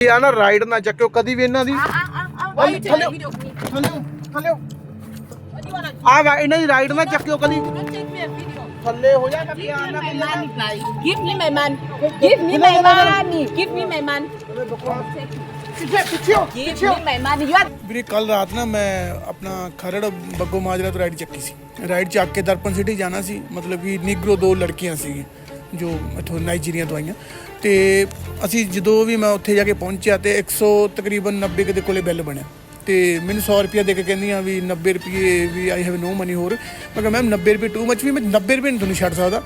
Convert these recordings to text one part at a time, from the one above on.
ਆ ਨਾ ਰਾਈਡ ਨਾ ਚੱਕਿਓ ਕਦੀ ਵੀ ਇਹਨਾਂ ਦੀ Why you take a video of me? ਥੱਲੇ ਥੱਲੇ What do you wanna do? ਆ ਵਾ- ਇਹਨਾਂ ਦੀ ਰਾਈਡ ਨਾ ਚੱਕਿਓ ਕਦੀ Don't take me a video. ਥੱਲੇ ਹੋ ਜਾ ਕਦੀ Give ਆ me ਨਾ my money, guys. Give me my money. Give me my money. Give me my money. ਪਿੱਛੇ ਪਿੱਛੇ ਹੋ, Give ਪਿੱਛੇ ਹੋ। me my money. You are ਵੀਰੇ ਕੱਲ ਰਾਤ ਨਾ ਮੈਂ ਆਪਣਾ ਖਰੜ ਬੱਗੋ ਮਾਜਰਾ ਤੋਂ ਰਾਈਡ ਚੱਕੀ ਸੀ ਰਾਈਡ ਚੱਕ ਕੇ ਦਰਪਨ ਸਿਟੀ ਜਾਣਾ ਸੀ ਮਤਲਬ ਕਿ ਨੀਗਰੋ ਦੋ ਲੜਕੀਆਂ ਸੀ ਜੋ ਇੱਥੋਂ ਨਾਈਜੀਰੀਆ ਤੋਂ ਆਈਆਂ ਤੇ ਅਸੀਂ ਜਦੋਂ ਵੀ ਮੈਂ ਉੱਥੇ ਜਾ ਕੇ ਪਹੁੰਚਿਆ ਤੇ 100 ਤਕਰੀਬਨ 90 ਕੁ ਦੇ ਕੋਲੇ ਬਿੱਲ ਬਣਿਆ। ਤੇ ਮੈਨੂੰ 100 ਰੁਪਿਆ ਦੇ ਕੇ ਕਹਿੰਦੀਆਂ ਵੀ 90 ਰੁਪਏ ਵੀ ਆਈ ਹੈਵ ਨੋ ਮਨੀ ਹੋਰ। ਮੈਂ ਕਿਹਾ ਮੈਮ 90 ਰੁਪਏ ਟੂ ਮੱਚ ਵੀ ਮੈਂ 90 ਰੁਪਏ ਨਹੀਂ ਤੁਹਾਨੂੰ ਛੱਡ ਸਕਦਾ।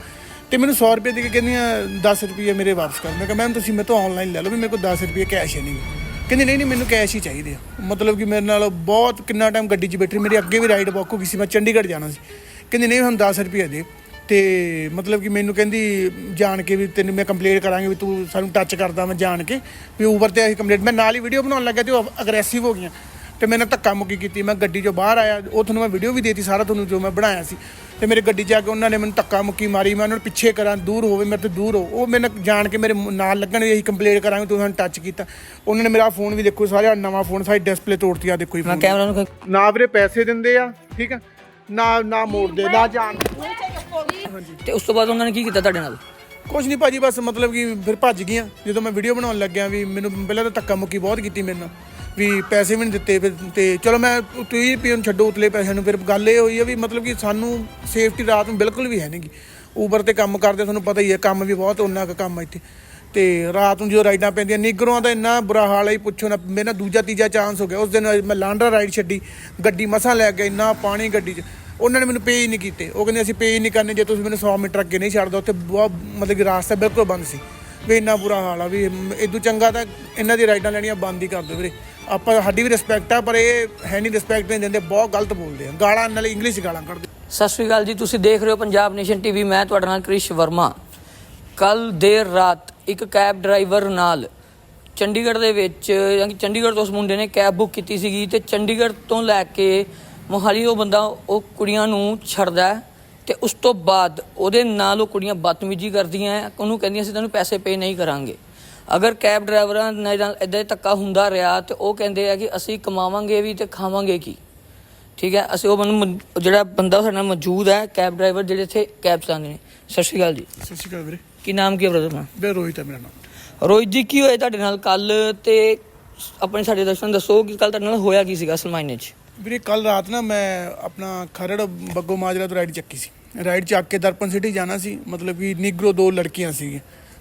ਤੇ ਮੈਨੂੰ 100 ਰੁਪਏ ਦੇ ਕੇ ਕਹਿੰਦੀਆਂ 10 ਰੁਪਏ ਮੇਰੇ ਵਾਪਸ ਕਰ। ਮੈਂ ਕਿਹਾ ਮੈਮ ਤੁਸੀਂ ਮੇਰੇ ਤੋਂ ਆਨਲਾਈਨ ਲੈ ਲਓ ਵੀ ਮੇਰੇ ਕੋਲ 10 ਰੁਪਏ ਕੈਸ਼ ਹੈ ਨਹੀਂ। ਕਹਿੰਦੀ, ਨਹੀਂ ਨਹੀਂ, ਮੈਨੂੰ ਕੈਸ਼ ਹੀ ਚਾਹੀਦੇ ਆ। ਮਤਲਬ ਕਿ ਮੇਰੇ ਨਾਲ ਬਹੁਤ ਕਿੰਨਾ ਟਾਈਮ ਗੱਡੀ 'ਚ ਬੈਠੀ, ਮੇਰੀ ਅੱਗੇ ਵੀ ਰਾਈਡ ਬੁੱਕ ਹੋ ਗਈ ਸੀ, ਮੈਂ ਚੰਡੀਗੜ੍ਹ ਜਾਣਾ ਸੀ। ਕਹਿੰਦੀ, ਨਹੀਂ, ਹੁਣ 10 ਰੁਪਏ ਦੇ। ਤੇ ਮਤਲਬ ਕਿ ਮੈਨੂੰ ਕਹਿੰਦੀ ਜਾਣ ਕੇ ਵੀ ਤੈਨੂੰ ਮੈਂ ਕੰਪਲੇਂਟ ਕਰਾਂਗੀ ਵੀ ਤੂੰ ਸਾਨੂੰ ਟੱਚ ਕਰਦਾ ਮੈਂ ਜਾਣ ਕੇ ਵੀ ਊਬਰ ਤੇ ਅਸੀਂ ਕੰਪਲੇਂਟ ਮੈਂ ਨਾਲ ਹੀ ਵੀਡੀਓ ਬਣਾਉਣ ਲੱਗਾ ਤੇ ਉਹ ਅਗਰੈਸਿਵ ਹੋ ਗਈਆਂ। ਤੇ ਮੈਨੇ ਧੱਕਾ ਮੁੱਕੀ ਕੀਤੀ ਮੈਂ ਗੱਡੀ 'ਚੋਂ ਬਾਹਰ ਆਇਆ ਉਹ ਤੁਹਾਨੂੰ ਮੈਂ ਵੀਡੀਓ ਵੀ ਦੇਤੀ ਸਾਰਾ ਤੁਹਾਨੂੰ ਜੋ ਮੈਂ ਬਣਾਇਆ ਸੀ। ਤੇ ਮੇਰੇ ਗੱਡੀ 'ਚ ਆ ਕੇ ਉਹਨਾਂ ਨੇ ਮੈਨੂੰ ਧੱਕਾ ਮੁੱਕੀ ਮਾਰੀ ਮੈਂ ਉਹਨਾਂ ਨੂੰ ਪਿੱਛੇ ਕਰਾਂ ਦੂਰ ਹੋਵੇ ਮੇਰੇ ਤੋਂ ਦੂਰ ਹੋ ਉਹ ਮੈਨੂੰ ਜਾਣ ਕੇ ਮੇਰੇ ਨਾਲ ਲੱਗਣ ਇਹੀ ਕੰਪਲੇਂਟ ਕਰਾਂਗੇ ਤੂੰ ਸਾਨੂੰ ਟੱਚ ਕੀਤਾ। ਉਹਨਾਂ ਨੇ ਮੇਰਾ ਫੋਨ ਵੀ ਦੇਖੋ ਸਾਰਾ ਨਵਾਂ ਫੋਨ ਸਾਰੀ ਡਿਸਪਲੇ ਤੋੜਤੀ ਆ ਦੇਖੋ ਹੀ ਮੈਂ phone। ਕੈਮਰਾ ਨੂੰ ਨਾ ਵੀਰੇ ਪੈਸੇ ਦਿੰਦੇ ਆ ਠੀਕ ਆ? ਨਾ ਨਾ ਮੋੜਦੇ ਨਾ ਜਾਣ ਤੇ ਉਸ ਤੋਂ ਬਾਅਦ ਉਹਨਾਂ ਨੇ ਕੀ ਕੀਤਾ ਤੁਹਾਡੇ ਨਾਲ? ਕੁਝ ਨਹੀਂ ਭਾਜੀ ਬਸ ਮਤਲਬ ਕਿ ਫਿਰ ਭੱਜ ਗਈਆਂ। ਜਦੋਂ ਮੈਂ ਵੀਡੀਓ ਬਣਾਉਣ ਲੱਗਿਆ ਵੀ ਮੈਨੂੰ ਪਹਿਲਾਂ ਤਾਂ ਧੱਕਾ ਮੁੱਕੀ ਬਹੁਤ ਕੀਤੀ ਮੇਰੇ ਨਾਲ। ਵੀ ਪੈਸੇ ਵੀ ਨਹੀਂ ਦਿੱਤੇ ਫਿਰ ਤੇ ਚਲੋ ਮੈਂ ਤੁਸੀਂ ਵੀ ਉਹਨੂੰ ਛੱਡੋ ਉਤਲੇ ਪੈਸਿਆਂ ਨੂੰ। ਫਿਰ ਗੱਲ ਇਹ ਹੋਈ ਆ ਵੀ ਮਤਲਬ ਕਿ ਸਾਨੂੰ ਸੇਫਟੀ ਰਾਤ ਨੂੰ ਬਿਲਕੁਲ ਵੀ ਹੈ ਨਹੀਂਗੀ ਊਬਰ ਤੇ ਕੰਮ ਕਰਦੇ ਤੁਹਾਨੂੰ ਪਤਾ ਹੀ ਹੈ ਕੰਮ ਵੀ ਬਹੁਤ ਉਹਨਾਂ ਕੁ ਕੰਮ ਇੱਥੇ। ਤੇ ਰਾਤ ਨੂੰ ਜਦੋਂ ਰਾਈਡਾਂ ਪੈਂਦੀਆਂ ਨਿਗਰੋਆਂ ਦਾ ਇੰਨਾ ਬੁਰਾ ਹਾਲ ਹੈ ਪੁੱਛੋ ਨਾ ਮੇਰੇ ਨਾਲ ਦੂਜਾ ਤੀਜਾ ਚਾਂਸ ਹੋ ਗਿਆ। ਉਸ ਦਿਨ ਮੈਂ ਲਾਂਡਰਾ ਰਾਈਡ ਛੱਡੀ ਗੱਡੀ ਮਸਾਂ ਲੈ ਗਿਆ ਇੰਨਾ ਪਾਣੀ ਗੱਡੀ 'ਚ। ਉਹਨਾਂ ਨੇ ਮੈਨੂੰ ਪੇ ਹੀ ਨਹੀਂ ਕੀਤੇ। ਉਹ ਕਹਿੰਦੇ, ਅਸੀਂ ਪੇ ਹੀ ਨਹੀਂ ਕਰਨੇ, ਜੇ ਤੁਸੀਂ ਮੈਨੂੰ 100 ਮੀਟਰ ਅੱਗੇ ਨਹੀਂ ਛੱਡਦਾ, ਉੱਥੇ ਬਹੁਤ ਮਤਲਬ ਕਿ ਰਾਸਤਾ ਬਿਲਕੁਲ ਬੰਦ ਸੀ। ਵੀ ਇੰਨਾ ਬੁਰਾ ਹਾਲ ਆ, ਵੀ ਇਦੋਂ ਚੰਗਾ ਤਾਂ ਇਹਨਾਂ ਦੀ ਰਾਈਡਾਂ ਲੈਣੀਆਂ ਬੰਦ ਹੀ ਕਰ ਦਿਓ ਵੀਰੇ। ਆਪਾਂ ਸਾਡੀ ਵੀ ਰਿਸਪੈਕਟ ਆ, ਪਰ ਇਹ ਹੈ ਨਹੀਂ ਰਿਸਪੈਕਟ ਨਹੀਂ ਦਿੰਦੇ, ਬਹੁਤ ਗਲਤ ਬੋਲਦੇ ਆ। ਗਾਲਾਂ ਨਾਲ ਇੰਗਲਿਸ਼ ਗਾਲਾਂ ਕੱਢਦੇ। ਸਤਿ ਸ਼੍ਰੀ ਅਕਾਲ ਜੀ, ਤੁਸੀਂ ਦੇਖ ਰਹੇ ਹੋ ਪੰਜਾਬ ਨੇਸ਼ਨ ਟੀਵੀ ਮੈਂ ਤੁਹਾਡੇ ਨਾਲ ਕ੍ਰਿਸ਼ ਵਰਮਾ। ਕੱਲ ਦੇਰ ਰਾਤ ਇੱਕ ਕੈਬ ਡਰਾਈਵਰ ਨਾਲ ਚੰਡੀਗੜ੍ਹ ਦੇ ਵਿੱਚ, ਯਾਨੀ ਚੰਡੀਗੜ੍ਹ ਤੋਂ ਉਸ ਮੁੰਡੇ ਨੇ ਕੈਬ ਬੁੱਕ ਕੀਤੀ ਸੀਗੀ ਤੇ ਚੰਡੀਗੜ੍ਹ ਤੋਂ ਲੈ ਕੇ ਮੋਹਾਲੀ ਉਹ ਬੰਦਾ ਉਹ ਕੁੜੀਆਂ ਨੂੰ ਛੱਡਦਾ ਤੇ ਉਸ ਤੋਂ ਬਾਅਦ ਉਹਦੇ ਨਾਲ ਉਹ ਕੁੜੀਆਂ ਬਦਤਮੀਜ਼ੀ ਕਰਦੀਆਂ ਉਹਨੂੰ ਕਹਿੰਦੀਆਂ ਸੀ ਤੈਨੂੰ ਪੈਸੇ ਪੇ ਨਹੀਂ ਕਰਾਂਗੇ। ਅਗਰ ਕੈਬ ਡਰਾਈਵਰਾਂ ਨਾਲ ਇਦਾਂ ਹੀ ਧੱਕਾ ਹੁੰਦਾ ਰਿਹਾ ਤੇ ਉਹ ਕਹਿੰਦੇ ਆ ਕਿ ਅਸੀਂ ਕਮਾਵਾਂਗੇ ਵੀ ਤੇ ਖਾਵਾਂਗੇ ਕੀ? ਠੀਕ ਹੈ? ਅਸੀਂ ਉਹ ਬੰਦਾ ਜਿਹੜਾ ਬੰਦਾ ਸਾਡੇ ਨਾਲ ਮੌਜੂਦ ਹੈ ਕੈਬ ਡਰਾਈਵਰ ਜਿਹੜੇ ਇੱਥੇ ਕੈਬ ਚਲਾਉਂਦੇ ਨੇ। ਸਤਿ ਸ਼੍ਰੀ ਅਕਾਲ ਜੀ। ਸਤਿ ਸ਼੍ਰੀ ਅਕਾਲ ਵੀਰੇ। ਕੀ ਨਾਮ ਕੀ ਹੈ ਬ੍ਰਦਰ ਬੇ ਰੋਹਿਤ ਹੈ ਮੇਰਾ ਨਾਮ। ਰੋਹਿਤ ਜੀ ਕੀ ਹੋਇਆ ਤੁਹਾਡੇ ਨਾਲ ਕੱਲ ਤੇ ਆਪਣੇ ਸਾਡੇ ਦਰਸ਼ਨ ਦੱਸੋ ਕਿ ਕੱਲ ਤੁਹਾਡੇ ਨਾਲ ਹੋਇਆ ਕੀ ਸੀਗਾ ਅਸਲ ਮਾਇਨੇ 'ਚ ਵੀਰੇ ਕੱਲ ਰਾਤ ਨਾ ਮੈਂ ਆਪਣਾ ਖਰੜ ਬੱਗੋ ਮਾਜਰਾ ਤੋਂ ਰਾਈਡ ਚੱਕੀ ਸੀ। ਰਾਈਡ ਚੱਕ ਕੇ ਦਰਪਨ ਸਿਟੀ ਜਾਣਾ ਸੀ, ਮਤਲਬ ਕਿ ਨੀਗਰੋ ਦੋ ਲੜਕੀਆਂ ਸੀ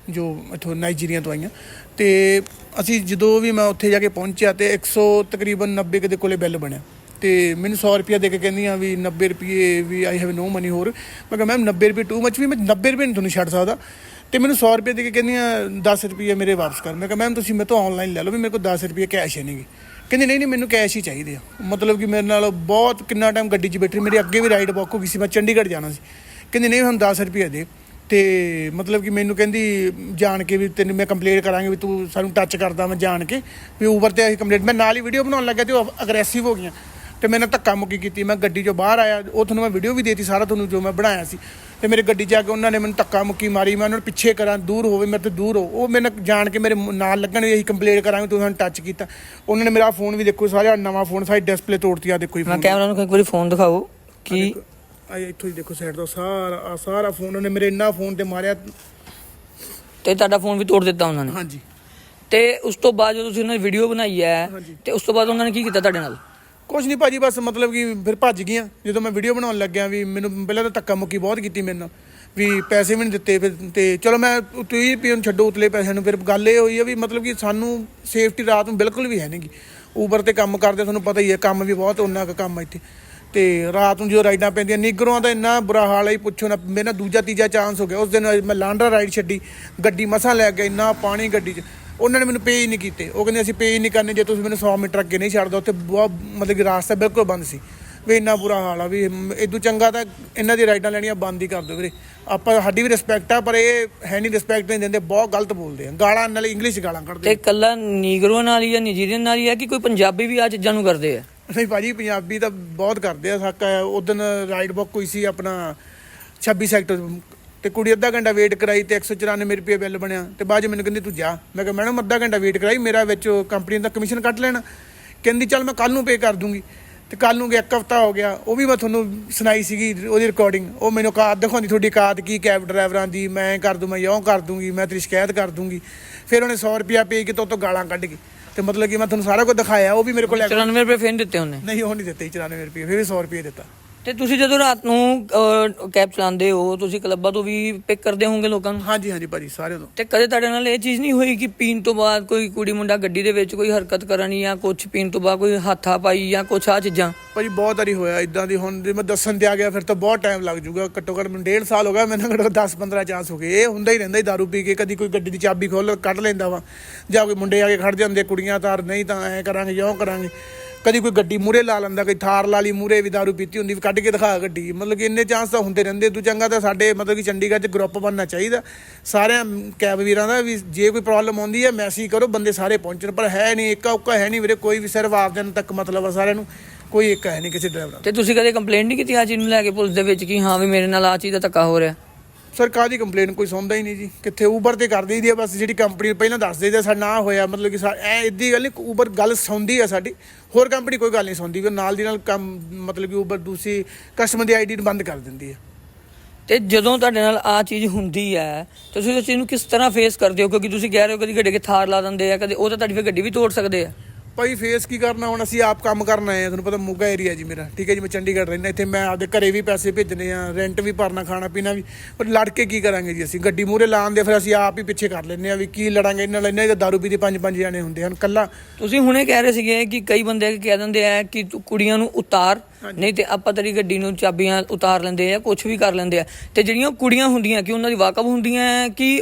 ਜੋ ਇੱਥੋਂ ਨਾਈਜੀਰੀਆ ਤੋਂ ਆਈਆਂ। ਤੇ ਅਸੀਂ ਜਦੋਂ ਵੀ ਮੈਂ ਉੱਥੇ ਜਾ ਕੇ ਪਹੁੰਚਿਆ ਤੇ 100 ਤਕਰੀਬਨ 90 ਕੁ ਦੇ ਕੋਲੇ ਬਿੱਲ ਬਣਿਆ। ਤੇ ਮੈਨੂੰ 100 ਰੁਪਿਆ ਦੇ ਕੇ ਕਹਿੰਦੀਆਂ ਵੀ 90 ਰੁਪਏ ਵੀ ਆਈ ਹੈਵ ਨੋ ਮਨੀ ਹੋਰ। ਮੈਂ ਕਿਹਾ ਮੈਮ 90 ਰੁਪਏ ਟੂ ਮੱਚ ਵੀ ਮੈਂ 90 ਰੁਪਏ ਨਹੀਂ ਤੁਹਾਨੂੰ ਛੱਡ ਸਕਦਾ। ਤੇ ਮੈਨੂੰ 100 ਰੁਪਏ ਦੇ ਕੇ ਕਹਿੰਦੀਆਂ 10 ਰੁਪਏ ਮੇਰੇ ਵਾਪਸ ਕਰ। ਮੈਂ ਕਿਹਾ ਮੈਮ ਤੁਸੀਂ ਮੇਰੇ ਤੋਂ ਆਨਲਾਈਨ ਲੈ ਲਓ ਵੀ ਮੇਰੇ ਕੋਲ 10 ਰੁਪਏ ਕੈਸ਼ ਹੈ ਨਹੀਂਗੇ ਕਹਿੰਦੀ ਨਹੀਂ ਨਹੀਂ, ਮੈਨੂੰ ਕੈਸ਼ ਹੀ ਚਾਹੀਦੇ ਆ। ਮਤਲਬ ਕਿ ਮੇਰੇ ਨਾਲ ਬਹੁਤ ਕਿੰਨਾ ਟਾਈਮ ਗੱਡੀ 'ਚ ਬੈਠੀ, ਮੇਰੀ ਅੱਗੇ ਵੀ ਰਾਈਡ ਬੁੱਕ ਹੋ ਗਈ ਸੀ, ਮੈਂ ਚੰਡੀਗੜ੍ਹ ਜਾਣਾ ਸੀ। ਕਹਿੰਦੀ ਨਹੀਂ, ਹੁਣ 10 ਰੁਪਏ ਦੇ। ਤੇ ਮਤਲਬ ਕਿ ਮੈਨੂੰ ਕਹਿੰਦੀ ਜਾਣ ਕੇ ਵੀ ਤੈਨੂੰ ਮੈਂ ਕੰਪਲੇਂਟ ਕਰਾਂਗੀ ਵੀ ਤੂੰ ਸਾਨੂੰ ਟੱਚ ਕਰਦਾ, ਮੈਂ ਜਾਣ ਕੇ। ਵੀ ਉਬਰ ਤੇ ਅਸੀਂ ਕੰਪਲੇਂਟ ਮੈਂ ਨਾਲ ਹੀ ਵੀਡੀਓ ਬਣਾਉਣ ਲੱਗਾ ਤੇ ਉਹ ਅਗਰੈਸਿਵ ਹੋ ਗਈਆਂ। ਤੇ ਮੈਨੇ ਧੱਕਾ ਮੁੱਕੀ ਕੀਤੀ ਮੈਂ ਗੱਡੀ 'ਚੋਂ ਬਾਹਰ ਆਇਆ ਉਹ ਤੁਹਾਨੂੰ ਮੈਂ ਵੀਡੀਓ ਵੀ ਦੇਤੀ ਸਾਰਾ ਤੁਹਾਨੂੰ ਜੋ ਮੈਂ ਬਣਾਇਆ ਸੀ। ਤੇ ਮੇਰੇ ਗੱਡੀ 'ਚ ਆ ਕੇ ਉਹਨਾਂ ਨੇ ਮੈਨੂੰ ਧੱਕਾ ਮੁੱਕੀ ਮਾਰੀ ਮੈਂ ਉਹਨਾਂ ਨੂੰ ਪਿੱਛੇ ਕਰਾਂ ਦੂਰ ਹੋਵੇ ਮੇਰੇ ਤੋਂ ਦੂਰ ਹੋ। ਉਹ ਮੈਨੂੰ ਜਾਣ ਕੇ ਮੇਰੇ ਨਾਲ ਲੱਗਣ ਇਹੀ ਕੰਪਲੇਂਟ ਕਰਾਂਗੇ ਤੂੰ ਸਾਨੂੰ ਟੱਚ ਕੀਤਾ। ਉਹਨਾਂ ਨੇ ਮੇਰਾ ਫੋਨ ਵੀ ਦੇਖੋ ਸਾਰਾ ਨਵਾਂ ਫੋਨ ਸਾਰੀ ਡਿਸਪਲੇ ਤੋੜਤੀ ਆ ਦੇਖੋ ਮੈਂ। ਕੈਮਰਾ ਨੂੰ ਇੱਕ ਵਾਰੀ ਫੋਨ ਦਿਖਾਓ ਕਿ ਆ ਇੱਥੋਂ ਹੀ ਦੇਖੋ ਸਾਈਡ ਤੋਂ ਸਾਰਾ ਸਾਰਾ ਫੋਨ ਉਹਨੇ ਮੇਰੇ ਇੰਨਾ ਫੋਨ ਤੇ ਮਾਰਿਆ। ਤੇ ਤੁਹਾਡਾ ਫੋਨ ਵੀ ਤੋੜ ਦਿੱਤਾ ਉਹਨਾਂ ਨੇ? ਹਾਂਜੀ। ਤੇ ਉਸ ਤੋਂ ਬਾਅਦ ਜਦੋਂ ਤੁਸੀਂ ਉਹਨਾਂ ਦੀ ਵੀਡੀਓ ਬਣਾਈ ਹੈ। ਤੇ ਉਸ ਤੋਂ ਬਾਅਦ ਉਹਨਾਂ ਨੇ ਕੀ ਕੀਤਾ ਤੁਹਾਡੇ ਨਾਲ? ਕੁਝ ਨਹੀਂ ਭਾਜੀ ਬਸ ਮਤਲਬ ਕਿ ਫਿਰ ਭੱਜ ਗਈਆਂ। ਜਦੋਂ ਮੈਂ ਵੀਡੀਓ ਬਣਾਉਣ ਲੱਗਿਆ ਵੀ ਮੈਨੂੰ ਪਹਿਲਾਂ ਤਾਂ ਧੱਕਾ ਮੁੱਕੀ ਬਹੁਤ ਕੀਤੀ ਮੇਰੇ ਨਾਲ ਵੀ ਪੈਸੇ ਵੀ ਨਹੀਂ ਦਿੱਤੇ ਫਿਰ ਤੇ ਚਲੋ ਮੈਂ ਤੁਸੀਂ ਵੀ ਉਹਨੂੰ ਛੱਡੋ ਉਤਲੇ ਪੈਸਿਆਂ ਨੂੰ ਫਿਰ ਗੱਲ ਇਹ ਹੋਈ ਆ ਵੀ ਮਤਲਬ ਕਿ ਸਾਨੂੰ ਸੇਫਟੀ ਰਾਤ ਨੂੰ ਬਿਲਕੁਲ ਵੀ ਹੈ ਨਹੀਂਗੀ ਉਬਰ ਤੇ ਕੰਮ ਕਰਦੇ ਤੁਹਾਨੂੰ ਪਤਾ ਹੀ ਹੈ ਕੰਮ ਵੀ ਬਹੁਤ ਉਹਨਾਂ ਕੁ ਕੰਮ ਆ ਇੱਥੇ। ਤੇ ਰਾਤ ਨੂੰ ਜਦੋਂ ਰਾਈਡਾਂ ਪੈਂਦੀਆਂ ਨਿਗਰੋਆਂ ਦਾ ਇੰਨਾ ਬੁਰਾ ਹਾਲ ਹੈ ਜੀ, ਪੁੱਛੋ ਨਾ ਮੇਰਾ ਨਾਲ ਦੂਜਾ ਤੀਜਾ ਚਾਂਸ ਹੋ ਗਿਆ। ਉਸ ਦਿਨ ਮੈਂ ਲਾਂਡਰਾ ਰਾਈਡ ਛੱਡੀ ਗੱਡੀ ਮਸਾਂ ਲੈ ਗਿਆ ਇੰਨਾ ਪਾਣੀ ਗੱਡੀ 'ਚ। ਉਹਨਾਂ ਨੇ ਮੈਨੂੰ ਪੇ ਹੀ ਨਹੀਂ ਕੀਤੇ। ਉਹ ਕਹਿੰਦੇ ਅਸੀਂ ਪੇ ਹੀ ਨਹੀਂ ਕਰਨੇ ਜੇ ਤੁਸੀਂ ਮੈਨੂੰ 100 ਮੀਟਰ ਅੱਗੇ ਨਹੀਂ ਛੱਡਦਾ ਉੱਥੇ ਬਹੁਤ ਮਤਲਬ ਕਿ ਰਾਸਤਾ ਬਿਲਕੁਲ ਬੰਦ ਸੀ। ਵੀ ਇੰਨਾ ਬੁਰਾ ਹਾਲ ਆ ਵੀ ਇਦੋਂ ਚੰਗਾ ਤਾਂ ਇਹਨਾਂ ਦੀ ਰਾਈਡਾਂ ਲੈਣੀਆਂ ਬੰਦ ਹੀ ਕਰ ਦਿਓ ਵੀਰੇ। ਆਪਾਂ ਸਾਡੀ ਵੀ ਰਿਸਪੈਕਟ ਆ ਪਰ ਇਹ ਹੈ ਨਹੀਂ ਰਿਸਪੈਕਟ ਨਹੀਂ ਦਿੰਦੇ ਬਹੁਤ ਗਲਤ ਬੋਲਦੇ ਆ। ਗਾਲਾਂ ਨਾਲ ਇੰਗਲਿਸ਼ ਗਾਲਾਂ ਕੱਢਦੇ ਤੇ ਕੱਲਾ ਨੀਗਰੋ ਨਾਲ ਹੀ ਜਾਂ ਨਾਈਜੀਰੀਅਨ ਨਾਲ ਹੀ ਹੈ ਕਿ ਕੋਈ ਪੰਜਾਬੀ ਵੀ ਆ ਚੀਜ਼ਾਂ ਨੂੰ ਕਰਦੇ ਆ? ਨਹੀਂ ਭਾਜੀ ਪੰਜਾਬੀ ਤਾਂ ਬਹੁਤ ਕਰਦੇ ਆ ਸਾਕਾ ਉਦੋਂ ਰਾਈਡ ਬੁੱਕ ਹੋਈ ਸੀ ਆਪਣਾ 26 ਸੈਕਟਰ ਤੇ ਕੁੜੀ ਅੱਧਾ ਘੰਟਾ ਵੇਟ ਕਰਾਈ ਤੇ 194 ਰੁਪਏ ਬਿੱਲ ਬਣਿਆ। ਤੇ ਬਾਅਦ ਮੈਨੂੰ ਕਹਿੰਦੀ ਤੂੰ ਜਾ। ਮੈਂ ਕਿਹਾ ਮੈਡਮ ਅੱਧਾ ਘੰਟਾ ਵੇਟ ਕਰਾਈ ਮੇਰਾ ਵਿੱਚ ਕੰਪਨੀ ਦਾ ਕਮਿਸ਼ਨ ਕੱਟ ਲੈਣਾ। ਕਹਿੰਦੀ ਚੱਲ ਮੈਂ ਕੱਲ ਨੂੰ ਪੇ ਕਰ ਦੂੰਗੀ। ਤੇ ਕੱਲ ਨੂੰ ਗਿਆ ਇੱਕ ਹਫਤਾ ਹੋ ਗਿਆ ਉਹ ਵੀ ਮੈਂ ਤੁਹਾਨੂੰ ਸੁਣਾਈ ਸੀਗੀ ਉਹਦੀ ਰਿਕਾਰਡਿੰਗ ਉਹ ਮੈਨੂੰ ਕਾਰਡ ਦਿਖਾਉਂਦੀ ਤੁਹਾਡੀ ਕਾਰਡ ਕੀ ਕੈਬ ਡਰਾਈਵਰਾਂ ਦੀ ਮੈਂ ਕਰ ਦੂੰ ਮੈਂ ਯੋਂ ਕਰ ਦੂੰਗੀ ਮੈਂ ਤੇਰੀ ਸ਼ਿਕਾਇਤ ਕਰ ਦੂੰਗੀ। ਫਿਰ ਉਹਨੇ 100 ਰੁਪਿਆ ਪੇ ਕੀਤਾ ਉਹ ਤੋਂ ਗਾਲਾਂ ਕੱਢ ਕੇ ਤੇ ਮਤਲਬ ਕਿ ਮੈਂ ਤੁਹਾਨੂੰ ਸਾਰਾ ਕੁਝ ਦਿਖਾਇਆ ਉਹ ਵੀ ਮੇਰੇ ਕੋਲ ਲੈ ਕੇ 94 ਰੁਪਏ ਫੇਨ ਦਿੱਤੇ ਉਹਨੇ? ਨਹੀਂ ਉਹ ਨਹੀਂ ਦਿੱਤੇ 94 ਰੁਪਏ ਫਿਰ ਵੀ 100 ਰੁਪਏ ਦਿੱਤਾ। ਤੇ ਤੁਸੀਂ ਜਦੋਂ ਰਾਤ ਨੂੰ ਕੈਬ ਚਲਾਉਂਦੇ ਹੋ ਤੁਸੀਂ ਕਲੱਬਾਂ ਤੋਂ ਵੀ ਪਿਕ ਕਰਦੇ ਹੋਵੋਗੇ ਲੋਕਾਂ ਨੂੰ? ਹਾਂਜੀ ਹਾਂਜੀ ਭਾਜੀ ਸਾਰੇ ਤੋਂ। ਤੇ ਕਦੇ ਤੁਹਾਡੇ ਨਾਲ ਇਹ ਚੀਜ਼ ਨਹੀਂ ਹੋਈ ਕਿ ਪੀਣ ਤੋਂ ਬਾਅਦ ਕੋਈ ਕੁੜੀ ਮੁੰਡਾ ਗੱਡੀ ਦੇ ਵਿੱਚ ਕੋਈ ਹਰਕਤ ਕਰਨ ਜਾਂ ਕੁਝ ਪੀਣ ਤੋਂ ਬਾਅਦ ਕੋਈ ਹੱਥਾ ਪਾਈ ਜਾਂ ਕੁਛ ਆ ਚੀਜ਼ਾਂ? ਭਾਜੀ ਬਹੁਤ ਵਾਰੀ ਹੋਇਆ ਇਦਾਂ ਦੀ ਹੁਣ ਜੇ ਮੈਂ ਦੱਸਣ ਤੇ ਆ ਗਿਆ ਫਿਰ ਤਾਂ ਬਹੁਤ ਟਾਈਮ ਲੱਗ ਜਾਊਗਾ। ਘੱਟੋ ਘੱਟ ਮੈਨੂੰ ਡੇਢ ਸਾਲ ਹੋ ਗਿਆ ਮੈਨੂੰ ਘੱਟੋ 10 15 ਚਾਂਸ ਹੋ ਗਏ। ਇਹ ਹੁੰਦਾ ਹੀ ਰਹਿੰਦਾ ਹੀ ਦਾਰੂ ਪੀ ਕੇ ਕਦੀ ਕੋਈ ਗੱਡੀ ਦੀ ਚਾਬੀ ਖੋਲ ਕੱਢ ਲੈਂਦਾ ਵਾ। ਜਾਂ ਕੋਈ ਮੁੰਡੇ ਆ ਕੇ ਖੜ ਜਾਂਦੇ ਕੁੜੀਆਂ ਤਾਰ ਨਹੀਂ ਤਾਂ ਐ ਕਰਾਂਗੇ ਜਿਉਂ ਕਰਾਂਗੇ। ਕਦੀ ਕੋਈ ਗੱਡੀ ਮੂਰੇ ਲਾ ਲੈਂਦਾ ਕੋਈ ਥਾਰ ਲਾ ਲਈ ਮੂਰੇ ਵੀ ਦਾਰੂ ਪੀਤੀ ਹੁੰਦੀ ਵੀ ਕੱਢ ਕੇ ਦਿਖਾ ਗੱਡੀ। ਮਤਲਬ ਕਿ ਇੰਨੇ ਚਾਂਸ ਤਾਂ ਹੁੰਦੇ ਰਹਿੰਦੇ, ਤੂੰ ਚੰਗਾ ਤਾਂ ਸਾਡੇ, ਮਤਲਬ ਕਿ ਚੰਡੀਗੜ੍ਹ 'ਚ ਗਰੁੱਪ ਬਣਨਾ ਚਾਹੀਦਾ। ਸਾਰਿਆਂ ਕੈਬ ਵੀਰਾਂ ਦਾ ਵੀ ਜੇ ਕੋਈ ਪ੍ਰੋਬਲਮ ਆਉਂਦੀ ਹੈ ਮੈਸੇਜ ਕਰੋ, ਬੰਦੇ ਸਾਰੇ ਪਹੁੰਚਣ, ਪਰ ਹੈ ਨਹੀਂ, ਇੱਕਾ ਉੱਕਾ ਹੈ ਨਹੀਂ ਵੀਰੇ, ਕੋਈ ਵੀ ਸਿਰਫ ਆਪ ਜਨ ਤੱਕ ਮਤਲਬ ਆ ਸਾਰਿਆਂ ਨੂੰ, ਕੋਈ ਇੱਕ ਹੈ ਨਹੀਂ ਕਿਸੇ ਡਰਾਈਵਰ ਦਾ। ਤੇ ਤੁਸੀਂ ਕਦੇ ਕੰਪਲੇਂਟ ਨਹੀਂ ਕੀਤੀ ਆ ਚੀਜ਼ ਨੂੰ ਲੈ ਕੇ ਪੁਲਿਸ ਦੇ ਵਿੱਚ, ਕਿ ਹਾਂ ਵੀ ਮੇਰੇ ਨਾਲ ਆ ਚੀਜ਼ ਦਾ ਧੱਕਾ ਹੋ ਰਿਹਾ? ਸਰ ਕਾਹਦੀ ਕੰਪਲੇਨ ਕੋਈ ਸੁਣਦਾ ਹੀ ਨਹੀਂ ਜੀ। ਕਿੱਥੇ ਉਬਰ ਤੇ ਕਰ ਦਈਦੀ ਆ ਬਸ, ਜਿਹੜੀ ਕੰਪਨੀ ਪਹਿਲਾਂ ਦੱਸ ਦਈਦਾ ਸਾਡਾ ਨਾ ਹੋਇਆ, ਮਤਲਬ ਕਿ ਸਾ- ਐ ਇਦੀ ਗੱਲ ਨਹੀਂ ਉਬਰ ਗੱਲ ਸੁਣਦੀ ਆ ਸਾਡੀ। ਹੋਰ ਕੰਪਨੀ ਕੋਈ ਗੱਲ ਨਹੀਂ ਸੁਣਦੀ, ਵੀ ਨਾਲ ਦੀ ਨਾਲ ਕੰਮ, ਮਤਲਬ ਕਿ ਉਬਰ ਦੂਸਰੀ ਕਸਟਮਰ ਦੀ ਆਈਡੀ ਨੂੰ ਬੰਦ ਕਰ ਦਿੰਦੀ ਆ। ਤੇ ਜਦੋਂ ਤੁਹਾਡੇ ਨਾਲ ਆ ਚੀਜ਼ ਹੁੰਦੀ ਹੈ ਤੁਸੀਂ ਉਸ ਚੀਜ਼ ਨੂੰ ਕਿਸ ਤਰ੍ਹਾਂ ਫੇਸ ਕਰਦੇ ਹੋ? ਕਿਉਂਕਿ ਤੁਸੀਂ ਕਹਿ ਰਹੇ ਹੋ ਕਦੀ ਗੱਡੀ ਕੇ ਥਾਰ ਲਾ ਦਿੰਦੇ ਆ, ਕਦੇ ਉਹ ਤਾਂ ਤੁਹਾਡੀ ਫਿਰ ਗੱਡੀ ਵੀ ਤੋੜ ਸਕਦੇ ਆ। ਭਾਈ ਫੇਸ ਕੀ ਕਰਨਾ ਹੁਣ? ਅਸੀਂ ਆਪ ਕੰਮ ਕਰਨ ਆਏ ਆ ਤੁਹਾਨੂੰ ਪਤਾ ਮੋਗਾ ਏਰੀਆ ਜੀ ਮੇਰਾ। ਠੀਕ ਹੈ ਜੀ ਮੈਂ ਚੰਡੀਗੜ੍ਹ ਰਹਿੰਦਾ। ਇੱਥੇ ਮੈਂ ਆਪਦੇ ਘਰੇ ਵੀ ਪੈਸੇ ਭੇਜਣੇ ਆ ਰੈਂਟ ਵੀ ਭਰਨਾ ਖਾਣਾ ਪੀਣਾ ਵੀ। ਪਰ ਲੜ ਕੇ ਕੀ ਕਰਾਂਗੇ ਜੀ ਅਸੀਂ? ਗੱਡੀ ਮੂਹਰੇ ਲਾਉਣ ਦੇ ਫਿਰ ਅਸੀਂ ਆਪ ਹੀ ਪਿੱਛੇ ਕਰ ਲੈਂਦੇ ਆ ਵੀ ਕੀ ਲੜਾਂਗੇ? ਇਹਨਾਂ ਨਾਲ ਇਹਨਾਂ ਦੇ ਦਾਰੂ ਪੀ ਦੇ ਪੰਜ ਪੰਜ ਜਾਣੇ ਹੁੰਦੇ ਹਨ ਕੱਲਾ ਤੁਸੀਂ ਹੁਣੇ ਕਹਿ ਰਹੇ ਸੀਗੇ ਕਿ ਕਈ ਬੰਦੇ ਕਹਿ ਦਿੰਦੇ ਆ ਕਿ ਤੂੰ ਕੁੜੀਆਂ ਨੂੰ ਉਤਾਰ। ਨਹੀਂ ਤੇ ਆਪਾਂ ਤੇਰੀ ਗੱਡੀ ਨੂੰ ਚਾਬੀਆਂ ਉਤਾਰ ਲੈਂਦੇ ਆ ਕੁਝ ਵੀ ਕਰ ਲੈਂਦੇ ਆ। ਤੇ ਜਿਹੜੀਆਂ ਕੁੜੀਆਂ ਹੁੰਦੀਆਂ ਕਿ ਉਹਨਾਂ ਦੀ ਵਾਕਫ ਹੁੰਦੀਆਂ ਕਿ